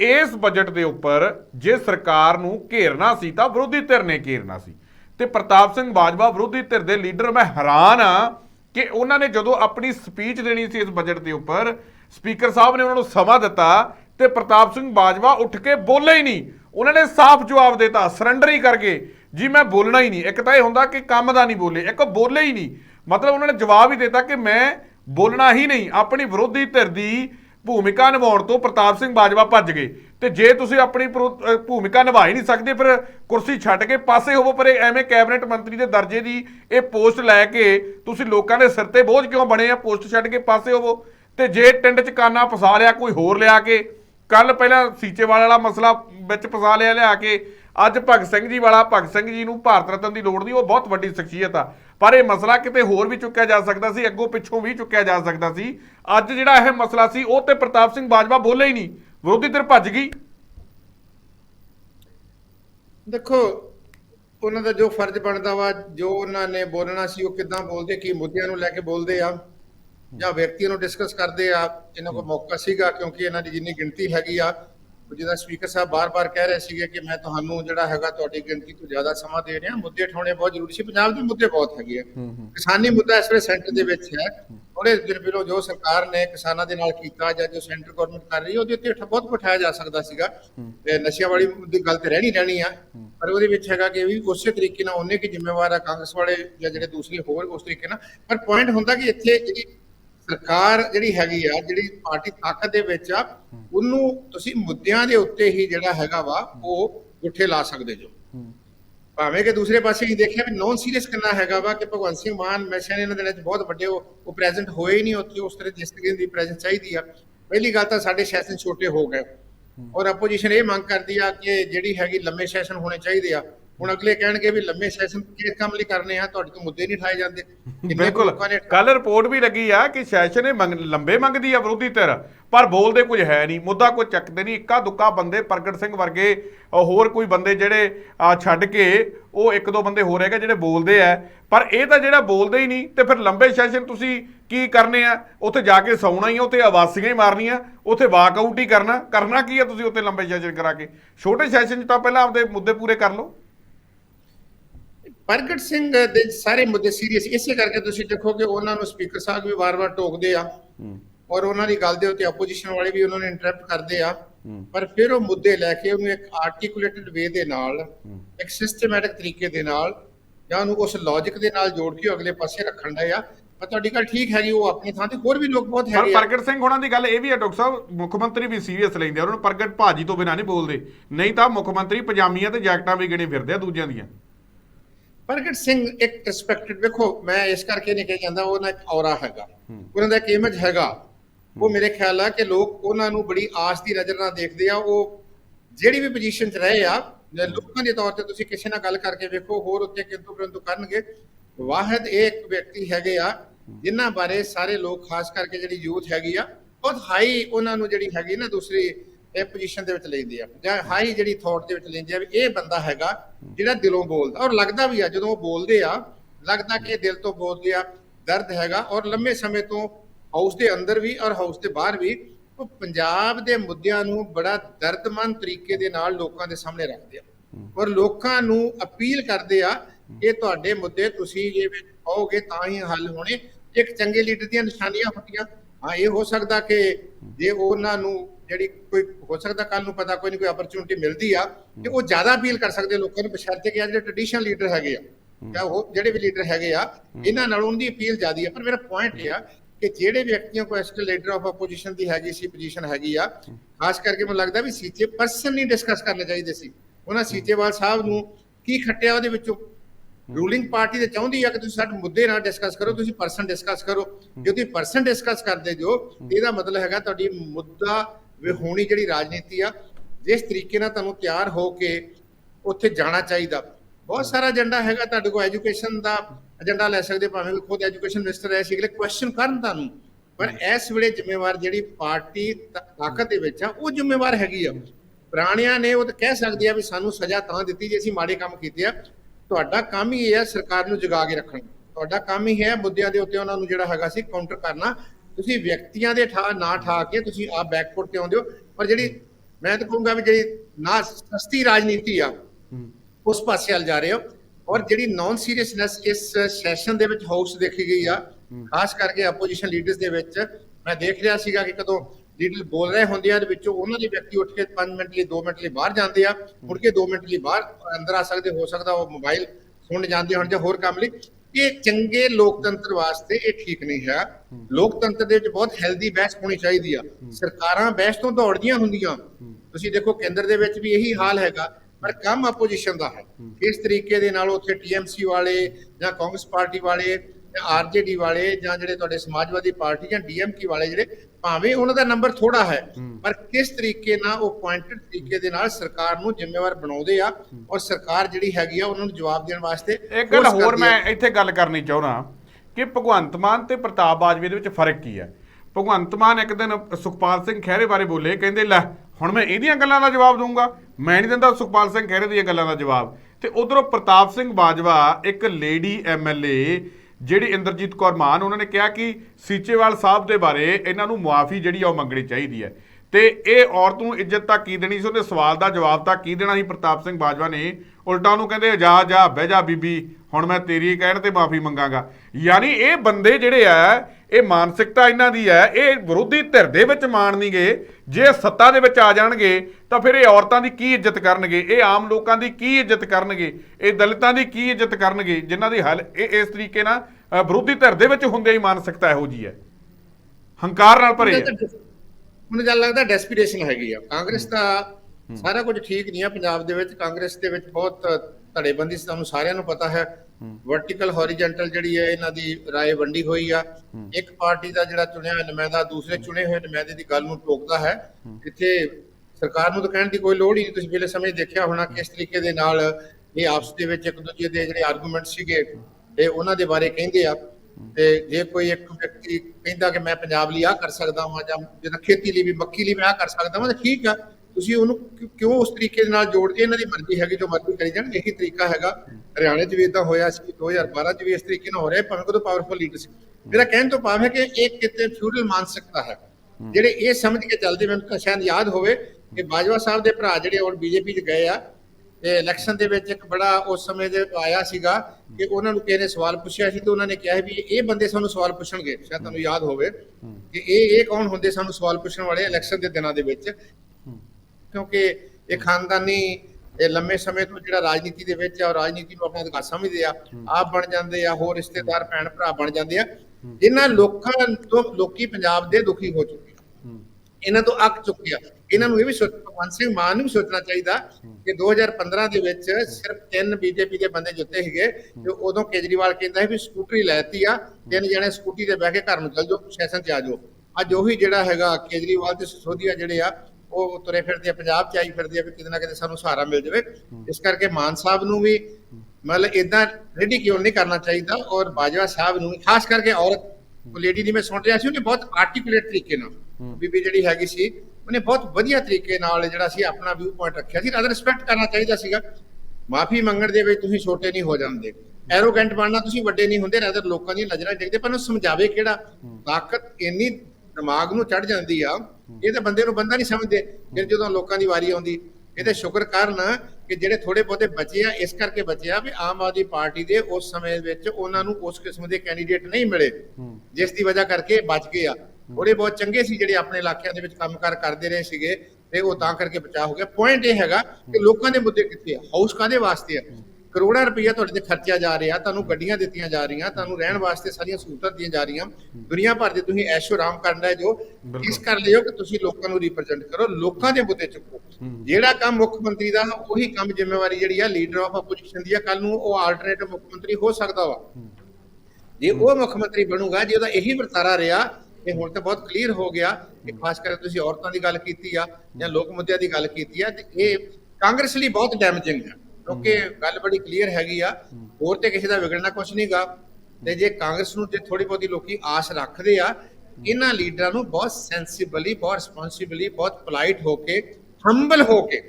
ਇਸ ਬਜਟ ਦੇ ਉੱਪਰ ਜੇ ਸਰਕਾਰ ਨੂੰ ਘੇਰਨਾ ਸੀ ਤਾਂ ਵਿਰੋਧੀ ਧਿਰ ਨੇ ਘੇਰਨਾ ਸੀ। ਤੇ ਪ੍ਰਤਾਪ ਸਿੰਘ ਬਾਜਵਾ ਵਿਰੋਧੀ ਧਿਰ ਦੇ ਲੀਡਰ, ਮੈਂ ਹੈਰਾਨ ਆ ਕਿ ਉਹਨਾਂ ਨੇ ਜਦੋਂ ਆਪਣੀ ਸਪੀਚ ਦੇਣੀ ਸੀ ਇਸ ਬਜਟ ਦੇ ਉੱਪਰ ਸਪੀਕਰ ਸਾਹਿਬ ਨੇ ਉਹਨਾਂ ਨੂੰ ਸਮਾਂ ਦਿੱਤਾ ਤੇ ਪ੍ਰਤਾਪ ਸਿੰਘ ਬਾਜਵਾ ਉੱਠ ਕੇ ਬੋਲੇ ਹੀ ਨਹੀਂ। ਉਹਨਾਂ ਨੇ ਸਾਫ਼ ਜਵਾਬ ਦਿੱਤਾ ਸਰੈਂਡਰ ਹੀ ਕਰਕੇ ਜੀ, ਮੈਂ ਬੋਲਣਾ ਹੀ ਨਹੀਂ। ਇੱਕ ਤਾਂ ਇਹ ਹੁੰਦਾ ਕਿ ਕੰਮ ਦਾ ਨਹੀਂ ਬੋਲੇ, ਇੱਕ ਬੋਲੇ ਹੀ ਨਹੀਂ। ਮਤਲਬ ਉਹਨਾਂ ਨੇ ਜਵਾਬ ਹੀ ਦਿੱਤਾ ਕਿ ਮੈਂ ਬੋਲਣਾ ਹੀ ਨਹੀਂ। ਆਪਣੀ ਵਿਰੋਧੀ ਧਿਰ ਦੀ ਭੂਮਿਕਾ ਨਿਭਾਉਣ ਤੋਂ ਪ੍ਰਤਾਪ ਸਿੰਘ ਬਾਜਵਾ ਭੱਜ ਗਏ। ਤੇ ਜੇ ਤੁਸੀਂ ਆਪਣੀ ਪ੍ਰੋ- ਭੂਮਿਕਾ ਨਿਭਾ ਹੀ ਨਹੀਂ ਸਕਦੇ, ਫਿਰ ਕੁਰਸੀ ਛੱਡ ਕੇ ਪਾਸੇ ਹੋਵੋ, ਪਰ ਇਹ ਐਵੇਂ ਕੈਬਨਿਟ ਮੰਤਰੀ ਦੇ ਦਰਜੇ ਦੀ ਇਹ ਪੋਸਟ ਲੈ ਕੇ ਤੁਸੀਂ ਲੋਕਾਂ ਦੇ ਸਿਰ ਤੇ ਬੋਝ ਕਿਉਂ ਬਣੇ ਆ? ਪੋਸਟ ਛੱਡ ਕੇ ਪਾਸੇ ਹੋਵੋ। ਤੇ ਜੇ ਟਿੰਡ ਚ ਕਾਨਾ ਫਸਾ ਲਿਆ, ਕੋਈ ਹੋਰ ਲਿਆ ਕੇ ਕੱਲ ਪਹਿਲਾਂ ਸੀਚੇਵਾਲ ਵਾਲਾ ਮਸਲਾ ਵਿੱਚ ਫਸਾ ਲਿਆ ਲਿਆ ਕੇ, ਅੱਜ ਭਗਤ ਸਿੰਘ ਜੀ ਵਾਲਾ, ਭਗਤ ਸਿੰਘ ਜੀ ਨੂੰ ਭਾਰਤ ਰਤਨ ਦੀ ਲੋੜ ਨਹੀਂ, ਉਹ ਬਹੁਤ ਵੱਡੀ ਸ਼ਖਸੀਅਤ ਆ। ਪਰ ਇਹ ਮਸਲਾ ਕਿਤੇ ਹੋਰ ਵੀ ਚੁੱਕਿਆ ਜਾ ਸਕਦਾ ਸੀ ਅੱਗੋਂ ਪਿੱਛੋਂ ਵੀ ਚੁੱਕਿਆ ਜਾ ਸਕਦਾ ਸੀ। ਅੱਜ ਜਿਹੜਾ ਇਹ ਮਸਲਾ ਸੀ ਉਹ ਤੇ ਪ੍ਰਤਾਪ ਸਿੰਘ ਬਾਜਵਾ ਬੋਲੇ ਹੀ ਨਹੀਂ। ਵਿਰੋਧੀ ਧਿਰ ਭੱਜ ਗਈ। ਦੇਖੋ ਉਹਨਾਂ ਦਾ ਜੋ ਫਰਜ਼ ਬਣਦਾ ਵਾ ਜੋ ਉਹਨਾਂ ਨੇ ਬੋਲਣਾ ਸੀ ਉਹ ਕਿੱਦਾਂ ਬੋਲਦੇ ਕੀ ਮੁੱਦਿਆਂ ਨੂੰ ਲੈ ਕੇ ਬੋਲਦੇ ਆ ਜਾਂ ਵਿਅਕਤੀਆਂ ਨੂੰ ਡਿਸਕਸ ਕਰਦੇ ਆ ਇਹਨਾਂ ਕੋਲ ਮੌਕਾ ਸੀਗਾ ਕਿਉਂਕਿ ਇਹਨਾਂ ਦੀ ਜਿੰਨੀ ਗਿਣਤੀ ਹੈਗੀ ਆ ਜਿਹਦਾ ਸਪੀਕਰ ਸਾਹਿਬ ਬਾਰ-ਬਾਰ ਕਹਿ ਰਹੇ ਸੀਗੇ ਕਿ ਮੈਂ ਤੁਹਾਨੂੰ ਜਿਹੜਾ ਹੈਗਾ ਤੁਹਾਡੀ ਗਿਣਤੀ ਤੋਂ ਜ਼ਿਆਦਾ ਸਮਾਂ ਦੇ ਰਿਹਾ। ਮੁੱਦੇ ਉਠਾਉਣੇ ਬਹੁਤ ਜ਼ਰੂਰੀ ਸੀ। ਪੰਜਾਬ ਦੇ ਮੁੱਦੇ ਬਹੁਤ ਹੈਗੇ ਆ। ਕਿਸਾਨੀ ਮੁੱਦਾ ਇਸ ਵੇਲੇ ਸੈਂਟਰ ਦੇ ਵਿੱਚ ਹੈ। ਥੋੜੇ ਦਿਨ ਪਹਿਲਾਂ ਜੋ ਸਰਕਾਰ ਨੇ ਕਿਸਾਨਾਂ ਦੇ ਨਾਲ ਕੀਤਾ ਜਾਂ ਜੋ ਸੈਂਟਰ ਗਵਰਨਮੈਂਟ ਕਰ ਰਹੀ ਹੈ ਉਹਦੇ ਉੱਤੇ ਬਹੁਤ ਉਠਾਇਆ ਜਾ ਸਕਦਾ ਸੀਗਾ। ਤੇ ਨਸ਼ਿਆਂ ਵਾਲੀ ਦੀ ਗੱਲ ਤੇ ਰਹਿਣੀ ਰਹਿਣੀ ਆ। ਪਰ ਉਹਦੇ ਵਿੱਚ ਹੈਗਾ ਕਿ ਇਹ ਵੀ ਉਸੇ ਤਰੀਕੇ ਨਾਲ ਉਹਨੇ ਕਿ ਜ਼ਿੰਮੇਵਾਰ ਆ ਕਾਂਗਰਸ ਵਾਲੇ ਜਾਂ ਜਿਹੜੇ ਦੂਸਰੇ ਹੋਰ ਉਸ ਤਰੀਕੇ ਨਾਲ। ਪਰ ਪੁਆਇੰਟ ਹੁੰਦਾ ਕਿ ਇੱਥੇ ਜਿਹੜੀ ਸਰਕਾਰ ਜਿਹੜੀ ਹੈਗੀ ਆ ਜਿਹੜੀ ਪਾਰਟੀ ਤਾਕਤ ਦੇ ਵਿੱਚ ਆ ਉਹਨੂੰ ਤੁਸੀਂ ਮੁੱਦਿਆਂ ਦੇ ਉੱਤੇ ਹੀ ਜਿਹੜਾ ਹੈਗਾ ਵਾ ਉਹ ਗੁੱਠੇ ਲਾ ਸਕਦੇ ਜੋ। ਭਾਵੇਂ ਕਿ ਦੂਸਰੇ ਪਾਸੇ ਹੀ ਦੇਖਿਆ ਵੀ ਨੌਨ ਸੀਰੀਅਸ ਕਰਨਾ ਹੈਗਾ ਵਾ ਕਿ ਭਗਵੰਤ ਸਿੰਘ ਮਾਨ ਮੈਸ਼ਨ ਇਹਨਾਂ ਦਿਨਾਂ 'ਚ ਬਹੁਤ ਵੱਡੇ ਉਹ ਉਹ ਪ੍ਰੈਜ਼ੈਂਟ ਹੋਏ ਹੀ ਨਹੀਂ ਉੱਥੇ ਉਸ ਤਰ੍ਹਾਂ ਜਿਸ ਤਰ੍ਹਾਂ ਦੀ ਪ੍ਰੈਜ਼ੈਂਸ ਚਾਹੀਦੀ ਆ। ਪਹਿਲੀ ਗੱਲ ਤਾਂ ਸਾਡੇ ਸੈਸ਼ਨ ਛੋਟੇ ਹੋ ਗਏ। ਔਰ ਆਪੋਜੀਸ਼ਨ ਇਹ ਮੰਗ ਕਰਦੀ ਆ ਕਿ ਜਿਹੜੀ ਹੈਗੀ ਲੰਮੇ ਸੈਸ਼ਨ ਹੋਣੇ ਚਾਹੀਦੇ ਆ ਹੁਣ ਅਗਲੇ ਕਹਿਣਗੇ ਵੀ ਲੰਮੇ ਸੈਸ਼ਨ ਕਿਸ ਕੰਮ ਲਈ ਕਰਨੇ ਆ? ਤੁਹਾਡੇ ਤੋਂ ਮੁੱਦੇ ਨਹੀਂ ਠਾਏ ਜਾਂਦੇ। ਬਿਲਕੁਲ। ਕੱਲ ਰਿਪੋਰਟ ਵੀ ਲੱਗੀ ਆ ਕਿ ਸੈਸ਼ਨ ਇਹ ਲੰਬੇ ਮੰਗਦੀ ਆ ਵਿਰੋਧੀ ਧਿਰ ਪਰ ਬੋਲਦੇ ਕੁਝ ਹੈ ਨਹੀਂ। ਮੁੱਦਾ ਕੋਈ ਚੱਕਦੇ ਨਹੀਂ। ਇੱਕਾ ਦੁੱਕਾ ਬੰਦੇ ਪ੍ਰਗਟ ਸਿੰਘ ਵਰਗੇ ਹੋਰ ਕੋਈ ਬੰਦੇ ਜਿਹੜੇ ਛੱਡ ਕੇ ਉਹ ਇੱਕ ਦੋ ਬੰਦੇ ਹੋਰ ਹੈਗੇ ਜਿਹੜੇ ਬੋਲਦੇ ਆ। ਪਰ ਇਹ ਤਾਂ ਜਿਹੜਾ ਬੋਲਦੇ ਹੀ ਨਹੀਂ ਤੇ ਫਿਰ ਲੰਬੇ ਸੈਸ਼ਨ ਤੁਸੀਂ ਕੀ ਕਰਨੇ ਆ? ਉੱਥੇ ਜਾ ਕੇ ਸੌਣਾ ਹੀ ਉੱਥੇ ਆਵਾਸੀਆਂ ਹੀ ਮਾਰਨੀਆਂ। ਉੱਥੇ ਵਾਕਆਊਟ ਹੀ ਕਰਨਾ। ਕਰਨਾ ਕੀ ਆ ਤੁਸੀਂ ਉੱਥੇ ਲੰਬੇ ਸੈਸ਼ਨ ਕਰਾ ਕੇ? ਛੋਟੇ ਸੈਸ਼ਨ 'ਚ ਤਾਂ ਪਹਿਲਾਂ ਆਪਦੇ ਮੁੱਦੇ ਪੂਰੇ ਕਰ ਲਓ। ਪ੍ਰਗਟ ਸਿੰਘ ਦੇ ਸਾਰੇ ਮੁੱਦੇ ਸੀਰੀਅਸ ਇਸੇ ਕਰਕੇ ਤੁਸੀਂ ਦੇਖੋਗੇ ਉਹਨਾਂ ਨੂੰ ਸਪੀਕਰ ਸਾਹਿਬ ਵੀ ਵਾਰ-ਵਾਰ ਟੋਕਦੇ ਆ। ਔਰ ਉਹਨਾਂ ਦੀ ਗੱਲ ਦੇ ਉੱਤੇ ਆਪੋਜੀਸ਼ਨ ਵਾਲੇ ਵੀ ਉਹਨਾਂ ਨੂੰ ਇੰਟਰਪਟ ਕਰਦੇ ਆ। ਪਰ ਫਿਰ ਉਹ ਮੁੱਦੇ ਲੈ ਕੇ ਉਹਨੂੰ ਇੱਕ ਆਰਟੀਕੂਲੇਟਡ ਵੇ ਦੇ ਨਾਲ ਇੱਕ ਸਿਸਟਮੈਟਿਕ ਤਰੀਕੇ ਦੇ ਨਾਲ ਜਾਂ ਉਹਨੂੰ ਉਸ ਲੌਜੀਕ ਦੇ ਨਾਲ ਜੋੜ ਕੇ ਅਗਲੇ ਪਾਸੇ ਰੱਖਣ ਦਾ ਆ। ਪਰ ਤੁਹਾਡੀ ਗੱਲ ਠੀਕ ਹੈਗੀ ਉਹ ਆਪਣੀ ਥਾਂ ਤੇ ਹੋਰ ਵੀ ਲੋਕ ਬਹੁਤ ਪਰ ਹੈਗੇ ਆ। ਪ੍ਰਗਟ ਸਿੰਘ ਹੋਣਾ ਦੀ ਗੱਲ ਇਹ ਵੀ ਹੈ ਡਾਕਟਰ ਸਾਹਿਬ ਮੁੱਖ ਮੰਤਰੀ ਵੀ ਸੀਰੀਅਸ ਲੈਂਦੇ ਆ। ਉਹਨਾਂ ਨੂੰ ਪ੍ਰਗਟ ਭਾਜੀ ਤੋਂ ਬਿਨਾਂ ਨਹੀਂ ਬੋਲਦੇ। ਨਹੀਂ ਤਾਂ ਮੁੱਖ ਮੰਤਰੀ ਪਜਾਮੀਆਂ ਤੇ ਜੈਕਟਾਂ ਵੀ ਗਿਣੇ ਫਿਰਦੇ ਆ ਦੂਜਿਆਂ ਦੀਆਂ। ਪ੍ਰਗਟ ਸਿੰਘ ਇੱਕ ਰਿਸਪੈਕਟਡ ਵੇਖੋ ਮੈਂ ਇਸ ਕਰਕੇ ਨਹੀਂ ਕਹਿ ਜਾਂਦਾ ਉਹਨਾਂ ਇੱਕ ਔਰਾ ਹੈਗਾ। ਉਹਨਾਂ ਦਾ ਇੱਕ ਇਮੇਜ ਹੈਗਾ। ਉਹ ਮੇਰੇ ਖਿਆਲ ਆ ਕਿ ਲੋਕ ਉਹਨਾਂ ਨੂੰ ਬੜੀ ਆਸ ਦੀ ਨਜ਼ਰ ਨਾਲ ਦੇਖਦੇ ਆ। ਉਹ ਜਿਹੜੀ ਵੀ ਪੋਜੀਸ਼ਨ 'ਚ ਰਹੇ ਆ ਜੇ ਲੋਕਾਂ ਦੇ ਤੌਰ ਤੇ ਤੁਸੀਂ ਕਿਸੇ ਨਾਲ ਗੱਲ ਕਰਕੇ ਵੇਖੋ ਹੋਰ ਉੱਤੇ ਕਿੰਤੂ ਪਰੰਤੂ ਕਰਨਗੇ। ਵਾਹਿਦ ਇਹ ਇੱਕ ਵਿਅਕਤੀ ਹੈਗੇ ਆ ਜਿਨ੍ਹਾਂ ਬਾਰੇ ਸਾਰੇ ਲੋਕ ਖਾਸ ਕਰਕੇ ਜਿਹੜੀ ਯੂਥ ਹੈਗੀ ਆ ਬਹੁਤ ਹਾਈ ਉਹਨਾਂ ਨੂੰ ਜਿਹੜੀ ਹੈਗੀ ਨਾ ਦੂਸਰੀ ਇਹ ਪੋਜੀਸ਼ਨ ਦੇ ਵਿੱਚ ਲੈਂਦੇ ਆ। ਜਾਂ ਹਾਈ ਜਿਹੜੀ ਥਾਟ ਦੇ ਵਿੱਚ ਲੈਂਦੇ ਆ ਵੀ ਇਹ ਬੰਦਾ ਹੈਗਾ ਜਿਹੜਾ ਦਿਲੋਂ ਬੋਲਦਾ। ਔਰ ਲੱਗਦਾ ਵੀ ਆ ਜਦੋਂ ਉਹ ਬੋਲਦੇ ਆ ਲੱਗਦਾ ਕਿ ਦਿਲ ਤੋਂ ਬੋਲਦੇ ਆ ਦਰਦ ਹੈਗਾ। ਔਰ ਲੰਮੇ ਸਮੇਂ ਤੋਂ ਹਾਊਸ ਦੇ ਅੰਦਰ ਵੀ ਔਰ ਹਾਊਸ ਦੇ ਬਾਹਰ ਵੀ ਉਹ ਪੰਜਾਬ ਦੇ ਮੁੱਦਿਆਂ ਨੂੰ ਬੜਾ ਦਰਦਮੰਦ ਤਰੀਕੇ ਦੇ ਨਾਲ ਲੋਕਾਂ ਦੇ ਸਾਹਮਣੇ ਰੱਖਦੇ ਆ। ਔਰ ਲੋਕਾਂ ਨੂੰ ਅਪੀਲ ਕਰਦੇ ਆ ਕਿ ਤੁਹਾਡੇ ਮੁੱਦੇ ਤੁਸੀਂ ਜੇ ਵਿੱਚ ਪਾਓਗੇ ਤਾਂ ਹੀ ਹੱਲ ਹੋਣੇ। ਇੱਕ ਚੰਗੇ ਲੀਡਰ ਦੀਆਂ ਨਿਸ਼ਾਨੀਆਂ ਹੁੰਦੀਆਂ। ਹਾਂ ਇਹ ਹੋ ਸਕਦਾ ਕਿ ਜੇ ਉਹਨਾਂ ਨੂੰ ਜਿਹੜੀ ਕੋਈ ਹੋ ਸਕਦਾ ਕੱਲ ਨੂੰ ਪਤਾ ਕੋਈ ਨਹੀਂ ਕੋਈ ਅਪਰਚੂਨਿਟੀ ਮਿਲਦੀ ਆ, ਤੇ ਉਹ ਜ਼ਿਆਦਾ ਅਪੀਲ ਕਰ ਸਕਦੇ ਲੋਕਾਂ ਨੂੰ ਬਸ਼ਰਤੇ ਕਿ ਜਿਹੜੇ ਟ੍ਰੈਡੀਸ਼ਨਲ ਲੀਡਰ ਹੈਗੇ ਆ, ਜਾਂ ਉਹ ਜਿਹੜੇ ਵੀ ਲੀਡਰ ਹੈਗੇ ਆ, ਇਹਨਾਂ ਨਾਲੋਂ ਉਹਦੀ ਅਪੀਲ ਜ਼ਿਆਦੀ ਆ। ਪਰ ਮੇਰਾ ਪੁਆਇੰਟ ਇਹ ਆ ਕਿ ਜਿਹੜੇ ਵਿਅਕਤੀਆਂ ਕੋ ਐਸਟ ਲੀਡਰ ਆਫ ਆਪੋਜੀਸ਼ਨ ਦੀ ਹੈਗੀ ਸੀ ਪੋਜੀਸ਼ਨ ਹੈਗੀ ਆ, ਖਾਸ ਕਰਕੇ ਮੈਨੂੰ ਲੱਗਦਾ ਵੀ ਸੀਚੇ ਪਰਸਨਲੀ ਡਿਸਕਸ ਕਰਨੇ ਚਾਹੀਦੇ ਸੀ। ਉਹਨਾਂ ਸੀਚੇਵਾਲ ਸਾਹਿਬ ਨੂੰ ਕੀ ਖੱਟਿਆ ਉਹਦੇ ਵਿੱਚੋਂ? ਰੂਲਿੰਗ ਪਾਰਟੀ ਤੇ ਚਾਹੁੰਦੀ ਆ ਕਿ ਤੁਸੀਂ ਸਾਡੇ ਮੁੱਦੇ ਨਾਲ ਡਿਸਕਸ ਕਰੋ, ਤੁਸੀਂ ਪਰਸਨ ਡਿਸਕਸ ਕਰੋ। ਜੇ ਤੁਸੀਂ ਪਰਸਨ ਡਿਸਕਸ ਕਰਦੇ ਜੋ, ਇਹਦਾ ਮਤਲਬ ਹੈਗਾ ਤੁਹਾਡੀ ਮੁੱਦਾ ਵਿਹੂਣੀ ਜਿਹੜੀ ਰਾਜਨੀਤੀ ਆ ਜਿਸ ਤਰੀਕੇ ਨਾਲ ਤੁਹਾਨੂੰ ਤਿਆਰ ਹੋ ਕੇ ਉੱਥੇ ਜਾਣਾ ਚਾਹੀਦਾ। ਬਹੁਤ ਸਾਰਾ ਏਜੰਡਾ ਹੈਗਾ ਤੁਹਾਡੇ ਕੋਲ ਐਜੂਕੇਸ਼ਨ ਦਾ ਏਜੰਡਾ ਲੈ ਸਕਦੇ ਭਾਵੇਂ ਖੁਦ ਐਜੂਕੇਸ਼ਨ ਮਿਨਿਸਟਰ ਹੈ ਸਿਗਲੇ ਕੁਐਸਚਨ ਕਰਨ ਤੁਹਾਨੂੰ। ਪਰ ਇਸ ਵੇਲੇ ਜ਼ਿੰਮੇਵਾਰ ਜਿਹੜੀ ਪਾਰਟੀ ਤਾਕਤ ਦੇ ਵਿੱਚ ਆ ਉਹ ਜ਼ਿੰਮੇਵਾਰ ਹੈਗੀ ਆ। ਪੁਰਾਣਿਆਂ ਨੇ ਉਹ ਤਾਂ ਕਹਿ ਸਕਦੇ ਆ ਵੀ ਸਾਨੂੰ ਸਜ਼ਾ ਤਾਂ ਦਿੱਤੀ ਜੇ ਅਸੀਂ ਮਾੜੇ ਕੰਮ ਕੀਤੇ ਆ। ਤੁਹਾਡਾ ਕੰਮ ਹੀ ਇਹ ਹੈ ਸਰਕਾਰ ਨੂੰ ਜਗਾ ਕੇ ਰੱਖਣਾ। ਤੁਹਾਡਾ ਕੰਮ ਹੀ ਹੈ ਮੁੱਦਿਆਂ ਦੇ ਉੱਤੇ ਉਹਨਾਂ ਨੂੰ ਜਿਹੜਾ ਹੈਗਾ ਸੀ ਕਾਊਂਟਰ ਕਰਨਾ। ਤੁਸੀਂ ਵਿਅਕਤੀਆਂ ਦੇ ਠਾ ਨਾ ਠਾ ਕੇ ਤੁਸੀਂ ਆ ਬੈਕਫੁੱਟ ਤੇ ਆਉਂਦੇ ਹੋ ਪਰ ਜਿਹੜੀ ਮੈਂ ਤਾਂ ਕਹੂੰਗਾ ਵੀ ਜਿਹੜੀ ਨਾ ਸਸਤੀ ਰਾਜਨੀਤੀ ਆ ਉਸ ਪਾਸੇ ਵੱਲ ਜਾ ਰਹੇ ਹੋ ਔਰ ਜਿਹੜੀ ਨਾਨ ਸੀਰੀਅਸਨੈਸ ਇਸ ਸੈਸ਼ਨ ਦੇ ਵਿੱਚ ਹਾਊਸ ਦੇਖੀ ਗਈ ਆ ਖਾਸ ਕਰਕੇ ਆਪੋਜੀਸ਼ਨ ਲੀਡਰਸ ਦੇ ਵਿੱਚ ਮੈਂ ਦੇਖ ਰਿਹਾ ਸੀਗਾ ਕਿ ਕਦੋਂ ਲੀਡਰ ਬੋਲ ਰਹੇ ਹੁੰਦੇ ਆ ਦੇ ਵਿੱਚੋਂ ਉਹਨਾਂ ਦੇ ਵਿਅਕਤੀ ਉੱਠ ਕੇ 5 ਮਿੰਟ ਲਈ 2 ਮਿੰਟ ਲਈ ਬਾਹਰ ਜਾਂਦੇ ਆ ਮੁੜ ਕੇ 2 ਮਿੰਟ ਲਈ ਬਾਹਰ ਅੰਦਰ ਆ ਸਕਦੇ ਹੋ ਸਕਦਾ ਉਹ ਮੋਬਾਈਲ ਸੁਣ ਜਾਂਦੇ ਹੋਣ ਜਾਂ ਹੋਰ ਕੰਮ ਲਈ ਇਹ ਚੰਗੇ ਲੋਕਤੰਤਰ ਵਾਸਤੇ ਇਹ ਠੀਕ ਨਹੀਂ ਹੈ। ਲੋਕਤੰਤਰ ਦੇ ਵਿੱਚ ਬਹੁਤ ਹੈਲਦੀ ਬਹਿਸ ਹੋਣੀ ਚਾਹੀਦੀ ਆ। ਸਰਕਾਰਾਂ ਬਹਿਸ ਤੋਂ ਦੌੜਦੀਆਂ ਹੁੰਦੀਆਂ। ਤੁਸੀਂ ਦੇਖੋ ਕੇਂਦਰ ਦੇ ਵਿੱਚ ਵੀ ਇਹੀ ਹਾਲ ਹੈਗਾ ਪਰ ਕੰਮ ਆਪੋਜੀਸ਼ਨ ਦਾ ਹੈ। ਇਸ ਤਰੀਕੇ ਦੇ ਨਾਲ ਉੱਥੇ ਟੀਐਮਸੀ ਵਾਲੇ ਜਾਂ ਕਾਂਗਰਸ ਪਾਰਟੀ ਵਾਲੇ ਆਰਜੇਡੀ ਵਾਲੇ ਜਾਂ ਜਿਹੜੇ ਤੁਹਾਡੇ ਸਮਾਜਵਾਦੀ ਪਾਰਟੀ ਜਾਂ ਡੀਐਮਕੇ ਵਾਲੇ ਜਿਹੜੇ ਭਾਵੇਂ ਉਹਨਾਂ ਦਾ ਨੰਬਰ ਥੋੜਾ ਹੈ ਪਰ ਕਿਸ ਤਰੀਕੇ ਨਾਲ ਉਹ ਪੁਆਇੰਟਡ ਤਰੀਕੇ ਦੇ ਨਾਲ ਸਰਕਾਰ ਨੂੰ ਜ਼ਿੰਮੇਵਾਰ ਬਣਾਉਂਦੇ ਆ ਔਰ ਸਰਕਾਰ ਜਿਹੜੀ ਹੈਗੀ ਆ ਉਹਨਾਂ ਨੂੰ ਜਵਾਬ ਦੇਣ ਵਾਸਤੇ ਇੱਕ ਗੱਲ ਹੋਰ। ਮੈਂ ਇੱਥੇ ਗੱਲ ਕਰਨੀ ਚਾਹੁੰਦਾ ਕਿ ਭਗਵੰਤ ਮਾਨ ਤੇ ਪ੍ਰਤਾਪ ਬਾਜਵੇ ਦੇ ਵਿੱਚ ਫ਼ਰਕ ਕੀ ਹੈ? ਭਗਵੰਤ ਮਾਨ ਇੱਕ ਦਿਨ ਸੁਖਪਾਲ ਸਿੰਘ ਖਹਿਰੇ ਬਾਰੇ ਬੋਲੇ ਕਹਿੰਦੇ ਲੈ ਹੁਣ ਮੈਂ ਇਹਦੀਆਂ ਗੱਲਾਂ ਦਾ ਜਵਾਬ ਦਊਂਗਾ। ਮੈਂ ਨਹੀਂ ਦਿੰਦਾ ਸੁਖਪਾਲ ਸਿੰਘ ਖਹਿਰੇ ਦੀਆਂ ਗੱਲਾਂ ਦਾ ਜਵਾਬ। ਤੇ ਉਧਰੋਂ ਪ੍ਰਤਾਪ ਸਿੰਘ ਬਾਜਵਾ ਇੱਕ ਲੇਡੀ ਐਮਐਲਏ ਜਿਹੜੀ ਇੰਦਰਜੀਤ ਕੌਰ ਮਾਨ, ਉਹਨਾਂ ਨੇ ਕਿਹਾ ਕਿ ਸੀਚੇਵਾਲ ਸਾਹਿਬ ਦੇ ਬਾਰੇ ਇਹਨਾਂ ਨੂੰ ਮੁਆਫੀ ਜਿਹੜੀ ਆ ਉਹ ਮੰਗਣੀ ਚਾਹੀਦੀ ਹੈ। ਤੇ ਇਹ ਔਰਤ ਨੂੰ ਇੱਜ਼ਤ ਤਾਂ ਕੀ ਦੇਣੀ ਸੀ? ਉਹਦੇ ਸਵਾਲ ਦਾ ਜਵਾਬ ਤਾਂ ਕੀ ਦੇਣਾ ਸੀ? ਪ੍ਰਤਾਪ ਸਿੰਘ ਬਾਜਵਾ ਨੇ ਉਲਟਾ ਉਹਨੂੰ ਕਹਿੰਦੇ, ਜਾ ਜਾ, ਬਹਿ ਜਾ ਬੀਬੀ, ਹੁਣ ਮੈਂ ਤੇਰੀ ਕਹਿਣ ਤੇ ਮਾਫੀ ਮੰਗਾਂਗਾ। ਯਾਨੀ ਇਹ ਬੰਦੇ ਜਿਹੜੇ ਆ ਇਹ ਮਾਨਸਿਕਤਾ ਇਹਨਾਂ ਦੀ ਹੈ ਇਹ ਵਿਰੋਧੀ ਧਿਰ ਦੇ ਵਿੱਚ ਮਾਣ ਨਹੀਂ ਗਏ ਜੇ ਸੱਤਾ ਦੇ ਵਿੱਚ ਆ ਜਾਣਗੇ ਤਾਂ ਫਿਰ ਇਹ ਔਰਤਾਂ ਦੀ ਕੀ ਇੱਜ਼ਤ ਕਰਨਗੇ ਇਹ ਆਮ ਲੋਕਾਂ ਦੀ ਕੀ ਇੱਜ਼ਤ ਕਰਨਗੇ ਇਹ ਦਲਿਤਾਂ ਦੀ ਕੀ ਇੱਜ਼ਤ ਕਰਨਗੇ ਜਿਨ੍ਹਾਂ ਦੀ ਹਲ ਇਹ ਇਸ ਤਰੀਕੇ ਨਾਲ ਵਿਰੋਧੀ ਧਿਰ ਦੇ ਵਿੱਚ ਹੁੰਦੇ ਹੀ ਮਾਨਸਿਕਤਾ ਇਹੋ ਜੀ ਹੈ। ਹੰਕਾਰ ਨਾਲ ਭਰੇ ਮੈਨੂੰ ਜਦ ਲੱਗਦਾ ਡੈਸਪੀਰੇਸ਼ਨ ਹੈਗੀ ਆ। ਕਾਂਗਰਸ ਦਾ ਸਾਰਾ ਕੁਝ ਠੀਕ ਨਹੀਂ ਆ ਪੰਜਾਬ ਦੇ ਵਿੱਚ। ਕਾਂਗਰਸ ਦੇ ਵਿੱਚ ਬਹੁਤ ਧੜੇਬੰਦੀ ਸੀ ਤੁਹਾਨੂੰ ਸਾਰਿਆਂ ਨੂੰ ਪਤਾ ਹੈ। ਵਰਟੀਕਲ ਹੌਰੀਜ਼ੌਂਟਲ ਜਿਹੜੀ ਹੈ, ਇਹਨਾਂ ਦੀ ਰਾਏ ਵੰਡੀ ਹੋਈ ਆ। ਇੱਕ ਪਾਰਟੀ ਦਾ ਜਿਹੜਾ ਚੁਣਿਆ ਨੁਮਾਇੰਦਾ, ਦੂਸਰੇ ਚੁਣੇ ਹੋਏ ਨੁਮਾਇੰਦੇ ਦੀ ਗੱਲ ਨੂੰ ਟੋਕਦਾ ਹੈ। ਇੱਥੇ ਸਰਕਾਰ ਨੂੰ ਤਾਂ ਕਹਿਣ ਦੀ ਕੋਈ ਲੋੜ ਹੀ ਨਹੀਂ। ਤੁਸੀਂ ਪਹਿਲੇ ਸਮੇਂ ਦੇਖਿਆ ਹੋਣਾ ਕਿਸ ਤਰੀਕੇ ਦੇ ਨਾਲ ਇਹ ਆਪਸ ਦੇ ਵਿੱਚ ਇੱਕ ਦੂਜੇ ਦੇ ਜਿਹੜੇ ਆਰਗੂਮੈਂਟ ਸੀਗੇ ਤੇ ਉਹਨਾਂ ਦੇ ਬਾਰੇ ਕਹਿੰਦੇ ਆ। ਤੇ ਜੇ ਕੋਈ ਇੱਕ ਵਿਅਕਤੀ ਕਹਿੰਦਾ ਕਿ ਮੈਂ ਪੰਜਾਬ ਲਈ ਆ ਕਰ ਸਕਦਾ ਹਾਂ ਜਾਂ ਜਿਹੜਾ ਖੇਤੀ ਲਈ ਵੀ, ਮੱਕੀ ਲਈ ਮੈਂ ਆ ਕਰ ਸਕਦਾ ਹਾਂ ਤਾਂ ਠੀਕ ਆ। ਤੁਸੀਂ ਉਹਨੂੰ ਕਿਉਂ- ਉਸ ਤਰੀਕੇ ਦੇ ਨਾਲ ਜੋੜ ਕੇ ਇਹਨਾਂ ਦੀ ਮਰਜ਼ੀ ਹੈਗੀ ਜੋ ਮਰਜ਼ੀ ਕਰੀ ਜਾਣ। ਇਹੀ ਤਰੀਕਾ ਹੈਗਾ। ਹਰਿਆਣੇ 'ਚ ਵੀ ਇਦਾਂ ਹੋਇਆ ਸੀ 2012 'ਚ ਵੀ ਇਸ ਤਰੀਕੇ ਨਾਲ ਹੋ ਰਿਹਾ। ਭਾਵੇਂ ਕੋਈ ਪਾਵਰਫੁਲ ਲੀਡਰ ਸੀ। ਮੇਰਾ ਕਹਿਣ ਤੋਂ ਭਾਵ ਹੈ ਕਿ ਇਹ ਕਿਤੇ ਫਿਊਡਲ ਮਾਨਸਿਕਤਾ ਹੈ। ਜਿਹੜੇ ਇਹ ਸਮਝ ਕੇ ਚੱਲਦੇ ਮੈਨੂੰ ਤਾਂ ਸ਼ਾਇਦ ਯਾਦ ਹੋਵੇ ਕਿ ਬਾਜਵਾ ਸਾਹਿਬ ਦੇ ਭਰਾ ਜਿਹੜੇ ਹੁਣ ਬੀਜੇਪੀ 'ਚ ਗਏ ਆ। ਤੇ ਇਲੈਕਸ਼ਨ ਦੇ ਵਿੱਚ ਇੱਕ ਬੜਾ ਉਸ ਸਮੇਂ ਦੇ ਆਇਆ ਸੀਗਾ ਕਿ ਉਹਨਾਂ ਨੂੰ ਕਿਸੇ ਨੇ ਸਵਾਲ ਪੁੱਛਿਆ ਸੀ ਤੇ ਉਹਨਾਂ ਨੇ ਕਿਹਾ ਵੀ ਇਹ ਬੰਦੇ ਸਾਨੂੰ ਸਵਾਲ ਪੁੱਛਣਗੇ। ਸ਼ਾਇਦ ਤੁਹਾਨੂੰ ਯਾਦ ਹੋਵੇ ਕਿ ਇਹ ਇਹ ਕੌਣ ਹੁੰਦੇ ਸਾਨੂੰ ਸਵਾਲ ਪੁੱਛਣ ਵਾਲੇ ਇਲੈਕਸ਼ਨ ਦੇ ਦਿਨਾਂ ਦੇ ਵਿੱਚ? ਕਿਉਂਕਿ ਇਹ ਖਾਨਦਾਨੀ ਇਹ ਲੰਮੇ ਸਮੇਂ ਤੋਂ ਜਿਹੜਾ ਰਾਜਨੀਤੀ ਦੇ ਵਿੱਚ ਆ ਰਾਜਨੀਤੀ ਨੂੰ ਆਪਣਾ ਅਧਿਕਾਰ ਸਮਝਦੇ ਆ ਆਪ ਬਣ ਜਾਂਦੇ ਆ ਹੋਰ ਰਿਸ਼ਤੇਦਾਰ ਭੈਣ ਭਰਾ ਬਣ ਜਾਂਦੇ ਆ। ਇਹਨਾਂ ਲੋਕਾਂ ਤੋਂ ਲੋਕੀ ਪੰਜਾਬ ਦੇ ਦੁਖੀ ਹੋ ਚੁੱਕੇ ਇਹਨਾਂ ਤੋਂ ਅੱਕ ਚੁੱਕੇ ਆ। ਇਹਨਾਂ ਨੂੰ ਇਹ ਵੀ ਸੋਚ ਭਗਵੰਤ ਸਿੰਘ ਮਾਨ ਨੂੰ ਵੀ ਸੋਚਣਾ ਚਾਹੀਦਾ ਕਿ 2015 ਦੇ ਵਿੱਚ ਸਿਰਫ ਤਿੰਨ ਬੀਜੇਪੀ ਦੇ ਬੰਦੇ ਜਿੱਤੇ ਸੀਗੇ ਤੇ ਉਦੋਂ ਕੇਜਰੀਵਾਲ ਕਹਿੰਦਾ ਸੀ ਵੀ ਸਕੂਟਰੀ ਲੈਤੀ ਆ ਤਿੰਨ ਜਣੇ ਸਕੂਟੀ ਤੇ ਬਹਿ ਕੇ ਘਰ ਨੂੰ ਚੱਲ ਜਾਓ ਸੈਸ਼ਨ ਤੇ ਆ ਜਾਓ। ਅੱਜ ਉਹੀ ਜਿਹੜਾ ਹੈਗਾ ਕੇਜਰੀਵਾਲ ਤੇ ਸਿਸੋਦੀਆ ਜਿਹੜੇ ਆ ਉਹ ਤੁਰੇ ਫਿਰਦੇ ਆ ਪੰਜਾਬ ਚ ਆਈ ਫਿਰਦੇ ਆ ਵੀ ਕਿਤੇ ਨਾ ਕਿਤੇ ਸਾਨੂੰ ਸਹਾਰਾ ਮਿਲ ਜਾਵੇ। ਇਸ ਕਰਕੇ ਮਾਨ ਸਾਹਿਬ ਨੂੰ ਵੀ ਮਤਲਬ ਇਦਾਂ ਰਿਡੀਕਿਊਲ ਨਹੀਂ ਕਰਨਾ ਚਾਹੀਦਾ ਔਰ ਬਾਜਵਾ ਸਾਹਿਬ ਨੂੰ ਖਾਸ ਕਰਕੇ ਔਰਤ ਲੇਡੀ ਦੀ ਮੈਂ ਸੁਣ ਰਿਹਾ ਸੀ ਉਹਨੇ ਬਹੁਤ ਆਰਟੀਕੂਲੇਟ ਤਰੀਕੇ ਨਾਲ ਬੀਬੀ ਜਿਹੜੀ ਹੈਗੀ ਸੀ ਉਹਨੇ ਬਹੁਤ ਵਧੀਆ ਤਰੀਕੇ ਨਾਲ ਜਿਹੜਾ ਸੀ ਆਪਣਾ ਵਿਊ ਪੁਆਇੰਟ ਰੱਖਿਆ ਸੀ ਅਦਰ ਰਿਸਪੈਕਟ ਕਰਨਾ ਚਾਹੀਦਾ ਸੀਗਾ। ਮਾਫੀ ਮੰਗਣ ਦੇ ਵਿੱਚ ਤੁਸੀਂ ਛੋਟੇ ਨਹੀਂ ਹੋ ਜਾਂਦੇ। ਐਰੋਗੈਂਟ ਬਣਨਾ ਤੁਸੀਂ ਵੱਡੇ ਨਹੀਂ ਹੁੰਦੇ ਅਦਰ ਲੋਕਾਂ ਦੀਆਂ ਨਜ਼ਰਾਂ ਡਿੱਗਦੇ ਪਰ ਉਹ ਸਮਝਾਵੇ ਕਿਹੜਾ ਤਾਕਤ ਇੰਨੀ ਦਿਮਾਗ ਨੂੰ ਚੜ ਜਾਂਦੀ ਆ ਇਹ ਤਾਂ ਬੰਦੇ ਨੂੰ ਬੰਦਾ ਨਹੀਂ ਸਮਝਦੇ। ਫਿਰ ਜਦੋਂ ਲੋਕਾਂ ਦੀ ਵਾਰੀ ਆਉਂਦੀ ਇਹ ਤੇ ਸ਼ੁਕਰ ਕਰਨ ਕਿ ਜਿਹੜੇ ਥੋੜੇ ਬਹੁਤੇ ਬਚੇ ਆ ਇਸ ਕਰਕੇ ਬਚੇ ਆ ਵੀ ਆਮ ਆਦਮੀ ਪਾਰਟੀ ਦੇ ਉਸ ਸਮੇਂ ਵਿੱਚ ਉਹਨਾਂ ਨੂੰ ਉਸ ਕਿਸਮ ਦੇ ਕੈਂਡੀਡੇਟ ਨਹੀਂ ਮਿਲੇ ਜਿਸ ਦੀ ਵਜ੍ਹਾ ਕਰਕੇ ਬਚ ਗਏ ਆ। ਥੋੜੇ ਬਹੁਤ ਚੰਗੇ ਸੀ ਜਿਹੜੇ ਆਪਣੇ ਇਲਾਕਿਆਂ ਦੇ ਵਿੱਚ ਕੰਮਕਾਰ ਕਰਦੇ ਰਹੇ ਸੀਗੇ ਤੇ ਉਹ ਤਾਂ ਕਰਕੇ ਬਚਾ ਹੋ ਗਿਆ। ਪੁਆਇੰਟ ਇਹ ਹੈਗਾ ਕਿ ਲੋਕਾਂ ਦੇ ਮੁੱਦੇ ਕਿੱਥੇ ਆ? ਹਾਊਸ ਕਾਦੇ ਵਾਸਤੇ ਆ? ਕਰੋੜਾਂ ਰੁਪਈਆ ਤੁਹਾਡੇ ਤੇ ਖਰਚਿਆ ਜਾ ਰਿਹਾ ਤੁਹਾਨੂੰ ਗੱਡੀਆਂ ਦਿੱਤੀਆਂ ਜਾ ਰਹੀਆਂ ਤੁਹਾਨੂੰ ਰਹਿਣ ਵਾਸਤੇ ਸਾਰੀਆਂ ਸਹੂਲਤਾਂ ਦਿੱਤੀਆਂ ਜਾ ਰਹੀਆਂ। ਦੁਨੀਆ ਭਰ ਦੇ ਤੁਸੀਂ ਐਸ਼ੋ ਆਰਾਮ ਕਰਨ ਦਾ ਜੋ ਇਸ ਕਰ ਲਿਓ ਕਿ ਤੁਸੀਂ ਲੋਕਾਂ ਨੂੰ ਰਿਪਰੈਜ਼ੈਂਟ ਕਰੋ ਲੋਕਾਂ ਦੇ ਮੁੱਦੇ ਚੁੱਕੋ। ਜਿਹੜਾ ਕੰਮ ਮੁੱਖ ਮੰਤਰੀ ਦਾ ਉਹੀ ਕੰਮ ਜ਼ਿੰਮੇਵਾਰੀ ਜਿਹੜੀ ਆ ਲੀਡਰ ਆਫ ਆਪੋਜੀਸ਼ਨ ਦੀ ਆ। ਕੱਲ ਨੂੰ ਉਹ ਆਲਟਰਨੇਟਿਵ ਮੁੱਖ ਮੰਤਰੀ ਹੋ ਸਕਦਾ ਵਾ। ਜੇ ਉਹ ਮੁੱਖ ਮੰਤਰੀ ਬਣੂਗਾ ਜੇ ਉਹਦਾ ਇਹੀ ਵਰਤਾਰਾ ਰਿਹਾ ਇਹ ਹੁਣ ਤਾਂ ਬਹੁਤ ਕਲੀਅਰ ਹੋ ਗਿਆ ਕਿ ਖਾਸ ਕਰਕੇ ਤੁਸੀਂ ਔਰਤਾਂ ਦੀ ਗੱਲ ਕੀਤੀ ਆ ਜਾਂ ਲੋਕ ਮੁੱਦਿਆਂ ਦੀ ਗੱਲ ਕੀਤੀ ਆ ਤੇ ਇਹ ਕਾਂਗਰਸ ਲਈ ਬਹੁਤ ਡੈਮੇਜਿੰਗ ਹੈ ਕਿਉਂਕਿ ਗੱਲ ਬੜੀ ਕਲੀਅਰ ਹੈਗੀ ਆ, ਹੋਰ ਤੇ ਕਿਸੇ ਦਾ ਵਿਗੜਨਾ ਕੁਝ ਨਹੀਂਗਾ ਤੇ ਜੇ ਕਾਂਗਰਸ ਨੂੰ ਤੇ ਥੋੜੀ ਬਹੁਤੀ ਲੋਕੀ ਆਸ ਰੱਖਦੇ ਆ, ਇਹਨਾਂ ਲੀਡਰਾਂ ਨੂੰ ਬਹੁਤ ਸੈਂਸੀਬਲੀ ਬਹੁਤ ਰਿਸਪੌਂਸਿਬਲੀ ਬਹੁਤ ਪੋਲਾਈਟ ਹੋ ਕੇ ਹੰਬਲ ਹੋ ਕੇ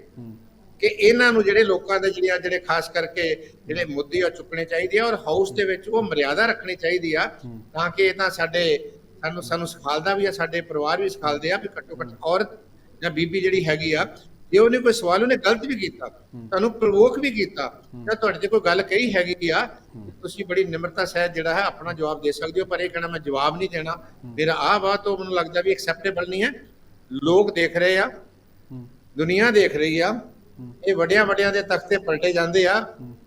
ਕਿ ਇਹਨਾਂ ਨੂੰ ਜਿਹੜੇ ਲੋਕਾਂ ਦੇ ਜਿਹੜੀਆਂ ਜਿਹੜੇ ਖਾਸ ਕਰਕੇ ਜਿਹੜੇ ਮੁੱਦੇ ਆ ਚੁੱਕਣੇ ਚਾਹੀਦੇ ਆ ਔਰ ਹਾਊਸ ਦੇ ਵਿੱਚ ਉਹ ਮਰਿਆਦਾ ਰੱਖਣੀ ਚਾਹੀਦੀ ਆ ਤਾਂ ਕਿ ਇਹ ਤਾਂ ਸਾਡੇ, ਸਾਨੂੰ ਸਾਨੂੰ ਸਿਖਾਲਦਾ ਵੀ ਆ, ਸਾਡੇ ਪਰਿਵਾਰ ਵੀ ਸਿਖਾਲਦੇ ਆ ਵੀ ਘੱਟੋ ਘੱਟ ਔਰਤ ਜਾਂ ਬੀਬੀ ਜਿਹੜੀ ਹੈਗੀ ਆ ਜੇ ਉਹਨੇ ਕੋਈ ਸਵਾਲ ਉਹਨੇ ਗਲਤ ਵੀ ਕੀਤਾ ਤੁਹਾਨੂੰ ਪ੍ਰਵੋਕ ਵੀ ਕੀਤਾ ਤਾਂ ਤੁਹਾਡੇ ਤੇ ਕੋਈ ਗੱਲ ਕਹੀ ਹੈਗੀ ਆ ਤੁਸੀਂ ਬੜੀ ਨਿਮਰਤਾ ਸਹਿਤ ਜਿਹੜਾ ਹੈ ਆਪਣਾ ਜਵਾਬ ਦੇ ਸਕਦੇ ਹੋ ਪਰ ਇਹ ਕਹਿਣਾ ਮੈਂ ਜਵਾਬ ਨਹੀਂ ਦੇਣਾ। ਮੇਰਾ ਆਹ ਬਾਤ ਉਹ ਮੈਨੂੰ ਲੱਗਦਾ ਵੀ ਐਕਸੈਪਟੇਬਲ ਨਹੀਂ ਹੈ। ਲੋਕ ਦੇਖ ਰਹੇ ਆ ਦੁਨੀਆ ਦੇਖ ਰਹੀ ਆ ਇਹ ਵੱਡਿਆਂ ਵੱਡਿਆਂ ਦੇ ਤਖਤੇ ਪਲਟੇ ਜਾਂਦੇ ਆ।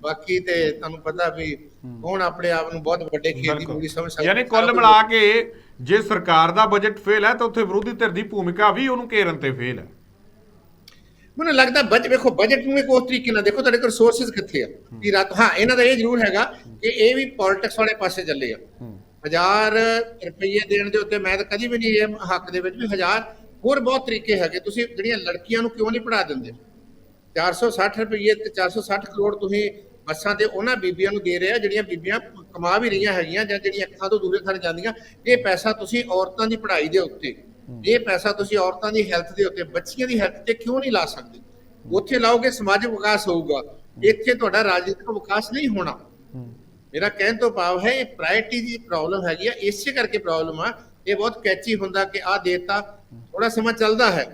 ਬਾਕੀ ਤੇ ਤੁਹਾਨੂੰ ਪਤਾ ਵੀ ਕੌਣ ਆਪਣੇ ਆਪ ਨੂੰ ਬਹੁਤ ਵੱਡੇ ਖੇਤ ਦੀ ਪੂਰੀ ਸਮਝ ਸਕਦਾ ਯਾਨੀ ਕੁੱਲ ਮਿਲਾ ਕੇ ਜੇ ਸਰਕਾਰ ਦਾ ਬਜਟ ਫੇਲ ਹੈ ਤਾਂ ਉੱਥੇ ਵਿਰੋਧੀ ਧਿਰ ਦੀ ਭੂਮਿਕਾ ਵੀ ਉਹਨੂੰ ਘੇਰਨ ਤੇ ਫੇਲ ਹੈ। ਮੈਨੂੰ ਲੱਗਦਾ ਬਜ ਵੇਖੋ ਬਜਟ ਨੂੰ ਇੱਕ ਉਸ ਤਰੀਕੇ ਨਾਲ ਦੇਖੋ ਤੁਹਾਡੇ ਕੋਲ ਰਿਸੋਰਸਸ ਕਿੱਥੇ ਆ? ਕਿ ਰਾਤ ਹਾਂ ਇਹਨਾਂ ਦਾ ਇਹ ਜ਼ਰੂਰ ਹੈਗਾ ਕਿ ਇਹ ਵੀ ਪੋਲਿਟਿਕਸ ਵਾਲੇ ਪਾਸੇ ਚੱਲੇ ਆ। ਹਜ਼ਾਰ ਰੁਪਏ ਦੇਣ ਦੇ ਉੱਤੇ ਮੈਂ ਤਾਂ ਕਦੀ ਵੀ ਨਹੀਂ ਇਹ ਹੱਕ ਦੇ ਵਿੱਚ ਵੀ ਹਜ਼ਾਰ ਹੋਰ ਬਹੁਤ ਤਰੀਕੇ ਹੈਗੇ। ਤੁਸੀਂ ਜਿਹੜੀਆਂ ਲੜਕੀਆਂ ਨੂੰ ਕਿਉਂ ਨਹੀਂ ਪੜਾ ਦਿੰਦੇ? 460 ਰੁਪਏ ਤੇ 460 ਕਰੋੜ ਤੁਸੀਂ ਬੱਸਾਂ ਤੇ ਉਹਨਾਂ ਬੀਬੀਆਂ ਨੂੰ ਦੇ ਰਹੇ ਆ ਜਿਹੜੀਆਂ ਬੀਬੀਆਂ ਕਮਾ ਵੀ ਰਹੀਆਂ ਹੈਗੀਆਂ ਜਾਂ ਜਿਹੜੀਆਂ ਅੱਖਾਂ ਤੋਂ ਦੂਰੇ ਥਾਂ ਜਾਂਦੀਆਂ। ਇਹ ਪੈਸਾ ਤੁਸੀਂ ਔਰਤਾਂ ਦੀ ਪੜ੍ਹਾਈ ਦੇ ਉੱਤੇ ਇਹ ਪੈਸਾ ਤੁਸੀਂ ਔਰਤਾਂ ਦੀ ਹੈਲਥ ਦੇ ਉੱਤੇ ਬੱਚੀਆਂ ਦੀ ਹੈਲਥ ਤੇ ਕਿਉਂ ਨਹੀਂ ਲਾ ਸਕਦੇ? ਉੱਥੇ ਲਾਓਗੇ ਸਮਾਜਿਕ ਵਿਕਾਸ ਹੋਊਗਾ। ਇੱਥੇ ਤੁਹਾਡਾ ਰਾਜਨੀਤਿਕ ਵਿਕਾਸ ਨਹੀਂ ਹੋਣਾ। ਮੇਰਾ ਕਹਿਣ ਤੋਂ ਭਾਵ ਹੈ ਇਹ ਪ੍ਰਾਇੋਰਟੀ ਦੀ ਪ੍ਰੋਬਲਮ ਹੈਗੀ ਆ। ਇਸੇ ਕਰਕੇ ਪ੍ਰੋਬਲਮ ਆ। ਇਹ ਬਹੁਤ ਕੈਚੀ ਹੁੰਦਾ ਕਿ ਆ ਦੇਤਾ ਥੋੜਾ ਸਮਾਂ ਚੱਲਦਾ ਹੈ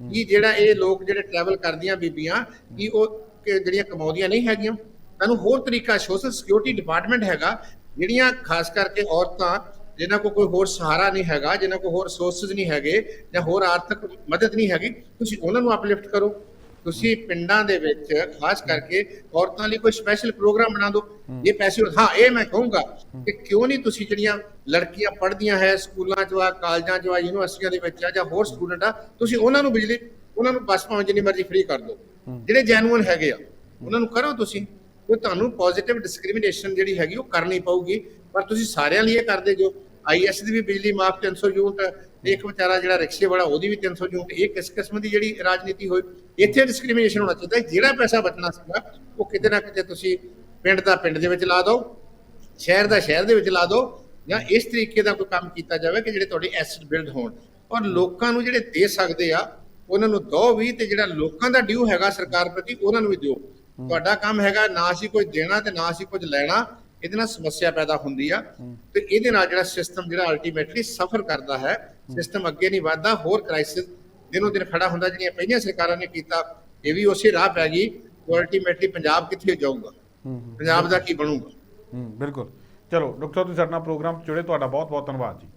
ਕਿ ਜਿਹੜਾ ਇਹ ਲੋਕ ਜਿਹੜੇ ਟਰੈਵਲ ਕਰਦੀਆਂ ਬੀਬੀਆਂ ਕਿ ਉਹ ਜਿਹੜੀਆਂ ਕਮਾਉਂਦੀਆਂ ਨਹੀਂ ਹੈਗੀਆਂ। ਤੁਹਾਨੂੰ ਹੋਰ ਤਰੀਕਾ ਸੋਸ਼ਲ ਸਿਕਿਉਰਿਟੀ ਡਿਪਾਰਟਮੈਂਟ ਹੈਗਾ। ਜਿਹੜੀਆਂ ਖਾਸ ਕਰਕੇ ਔਰਤਾਂ ਜਿਨ੍ਹਾਂ ਕੋਲ ਕੋਈ ਹੋਰ ਸਹਾਰਾ ਨਹੀਂ ਹੈਗਾ ਜਿਨ੍ਹਾਂ ਕੋਲ ਹੋਰ ਸੋਰਸਸ ਨਹੀਂ ਹੈਗੇ ਜਾਂ ਹੋਰ ਆਰਥਿਕ ਮਦਦ ਨਹੀਂ ਹੈਗੀ ਤੁਸੀਂ ਉਹਨਾਂ ਨੂੰ ਅਪਲਿਫਟ ਕਰੋ। ਤੁਸੀਂ ਪਿੰਡਾਂ ਦੇ ਵਿੱਚ ਖਾਸ ਕਰਕੇ ਔਰਤਾਂ ਲਈ ਕੋਈ ਸਪੈਸ਼ਲ ਪ੍ਰੋਗਰਾਮ ਬਣਾ ਦਿਓ। ਇਹ ਪੈਸੇ ਹਾਂ ਇਹ ਮੈਂ ਕਹੂੰਗਾ ਕਿ ਕਿਉਂ ਨਹੀਂ ਤੁਸੀਂ ਜਿਹੜੀਆਂ ਲੜਕੀਆਂ ਪੜ੍ਹਦੀਆਂ ਹੈ ਸਕੂਲਾਂ 'ਚ ਆ ਕਾਲਜਾਂ 'ਚ ਆ ਯੂਨੀਵਰਸਿਟੀਆਂ ਦੇ ਵਿੱਚ ਆ ਜਾਂ ਹੋਰ ਸਟੂਡੈਂਟ ਆ ਤੁਸੀਂ ਉਹਨਾਂ ਨੂੰ ਬਿਜਲੀ ਉਹਨਾਂ ਨੂੰ ਬੱਸ ਭਾਵੇਂ ਜਿੰਨੀ ਮਰਜ਼ੀ ਫ੍ਰੀ ਕਰ ਦਿਓ। ਜਿਹੜੇ ਜੈਨੂਅਨ ਹੈਗੇ ਆ ਉਹਨਾਂ ਨੂੰ ਕਰੋ ਤੁਸੀਂ। ਉਹ ਤੁਹਾਨੂੰ ਪੋਜ਼ਿਟਿਵ ਡਿਸਕ੍ਰਿਮੀਨੇਸ਼ਨ ਜਿਹੜੀ ਹੈਗੀ ਉਹ ਕਰਨੀ ਪਊਗੀ ਪਰ ਤੁਸੀਂ ਸਾਰਿਆਂ ਲਈ ਇਹ ਕਰਦੇ ਜੋ। ਆਈਐਸ ਦੀ ਵੀ ਬਿਜਲੀ ਮਾਫ 300 ਯੂਨਿਟ ਇੱਕ ਵਿਚਾਰਾ ਜਿਹੜਾ ਰਿਕਸ਼ੇ ਵਾਲਾ ਉਹਦੀ ਵੀ 300 ਯੂਨਿਟ ਇਹ ਕਿਸ ਕਿਸਮ ਦੀ ਜਿਹੜੀ ਰਾਜਨੀਤੀ ਹੋਈ ਇੱਥੇ ਡਿਸਕ੍ਰਿਮੀਨੇਸ਼ਨ ਹੋਣਾ ਚਾਹੀਦਾ। ਜਿਹੜਾ ਪੈਸਾ ਬਚਣਾ ਸੀਗਾ ਉਹ ਕਿਤੇ ਨਾ ਕਿਤੇ ਤੁਸੀਂ ਪਿੰਡ ਦਾ ਪਿੰਡ ਦੇ ਵਿੱਚ ਲਾ ਦਿਓ ਸ਼ਹਿਰ ਦਾ ਸ਼ਹਿਰ ਦੇ ਵਿੱਚ ਲਾ ਦਿਓ ਜਾਂ ਇਸ ਤਰੀਕੇ ਦਾ ਕੋਈ ਕੰਮ ਕੀਤਾ ਜਾਵੇ ਕਿ ਜਿਹੜੇ ਤੁਹਾਡੇ ਐਸਟ ਬਿਲਡ ਹੋਣ ਔਰ ਲੋਕਾਂ ਨੂੰ ਜਿਹੜੇ ਦੇ ਸਕਦੇ ਆ ਉਹਨਾਂ ਨੂੰ ਦੋ ਵੀ ਤੇ ਜਿਹੜਾ ਲੋਕਾਂ ਦਾ ਡਿਊ ਹੈਗਾ ਸਰਕਾਰ ਪ੍ਰਤੀ ਉਹਨਾਂ ਨੂੰ ਵੀ ਦਿਓ ਤੁਹਾਡਾ ਕੰਮ ਹੈਗਾ ਨਾ ਅਸੀਂ ਕੁਝ ਦੇਣਾ ਤੇ ਨਾ ਅਸੀਂ ਕੁਝ ਲੈਣਾ ਇਹਦੇ ਨਾਲ ਸਮੱਸਿਆ ਪੈਦਾ ਹੁੰਦੀ ਆ ਤੇ ਇਹਦੇ ਨਾਲ ਜਿਹੜਾ ਸਿਸਟਮ ਜਿਹੜਾ ਅਲਟੀਮੇਟਲੀ ਸਫਰ ਕਰਦਾ ਹੈ ਸਿਸਟਮ ਅੱਗੇ ਨਹੀਂ ਵਧਦਾ ਹੋਰ ਕ੍ਰਾਈਸਿਸ ਦਿਨੋਂ ਦਿਨ ਖੜਾ ਹੁੰਦਾ ਜਿਹੜੀਆਂ ਪਹਿਲੀਆਂ ਸਰਕਾਰਾਂ ਨੇ ਕੀਤਾ ਇਹ ਵੀ ਉਸੇ ਰਾਹ ਪੈ ਗਈ ਅਲਟੀਮੇਟਲੀ ਪੰਜਾਬ ਕਿੱਥੇ ਜਾਊਗਾ? ਪੰਜਾਬ ਦਾ ਕੀ ਬਣੂਗਾ? ਹੂੰ ਬਿਲਕੁਲ। ਚਲੋ ਡਾਕਟਰ ਤੁਸੀਂ ਸਾਡੇ ਪ੍ਰੋਗਰਾਮ 'ਚ ਜੁੜੇ ਤੁਹਾਡਾ ਬਹੁਤ ਬਹੁਤ ਧੰਨਵਾਦ ਜੀ।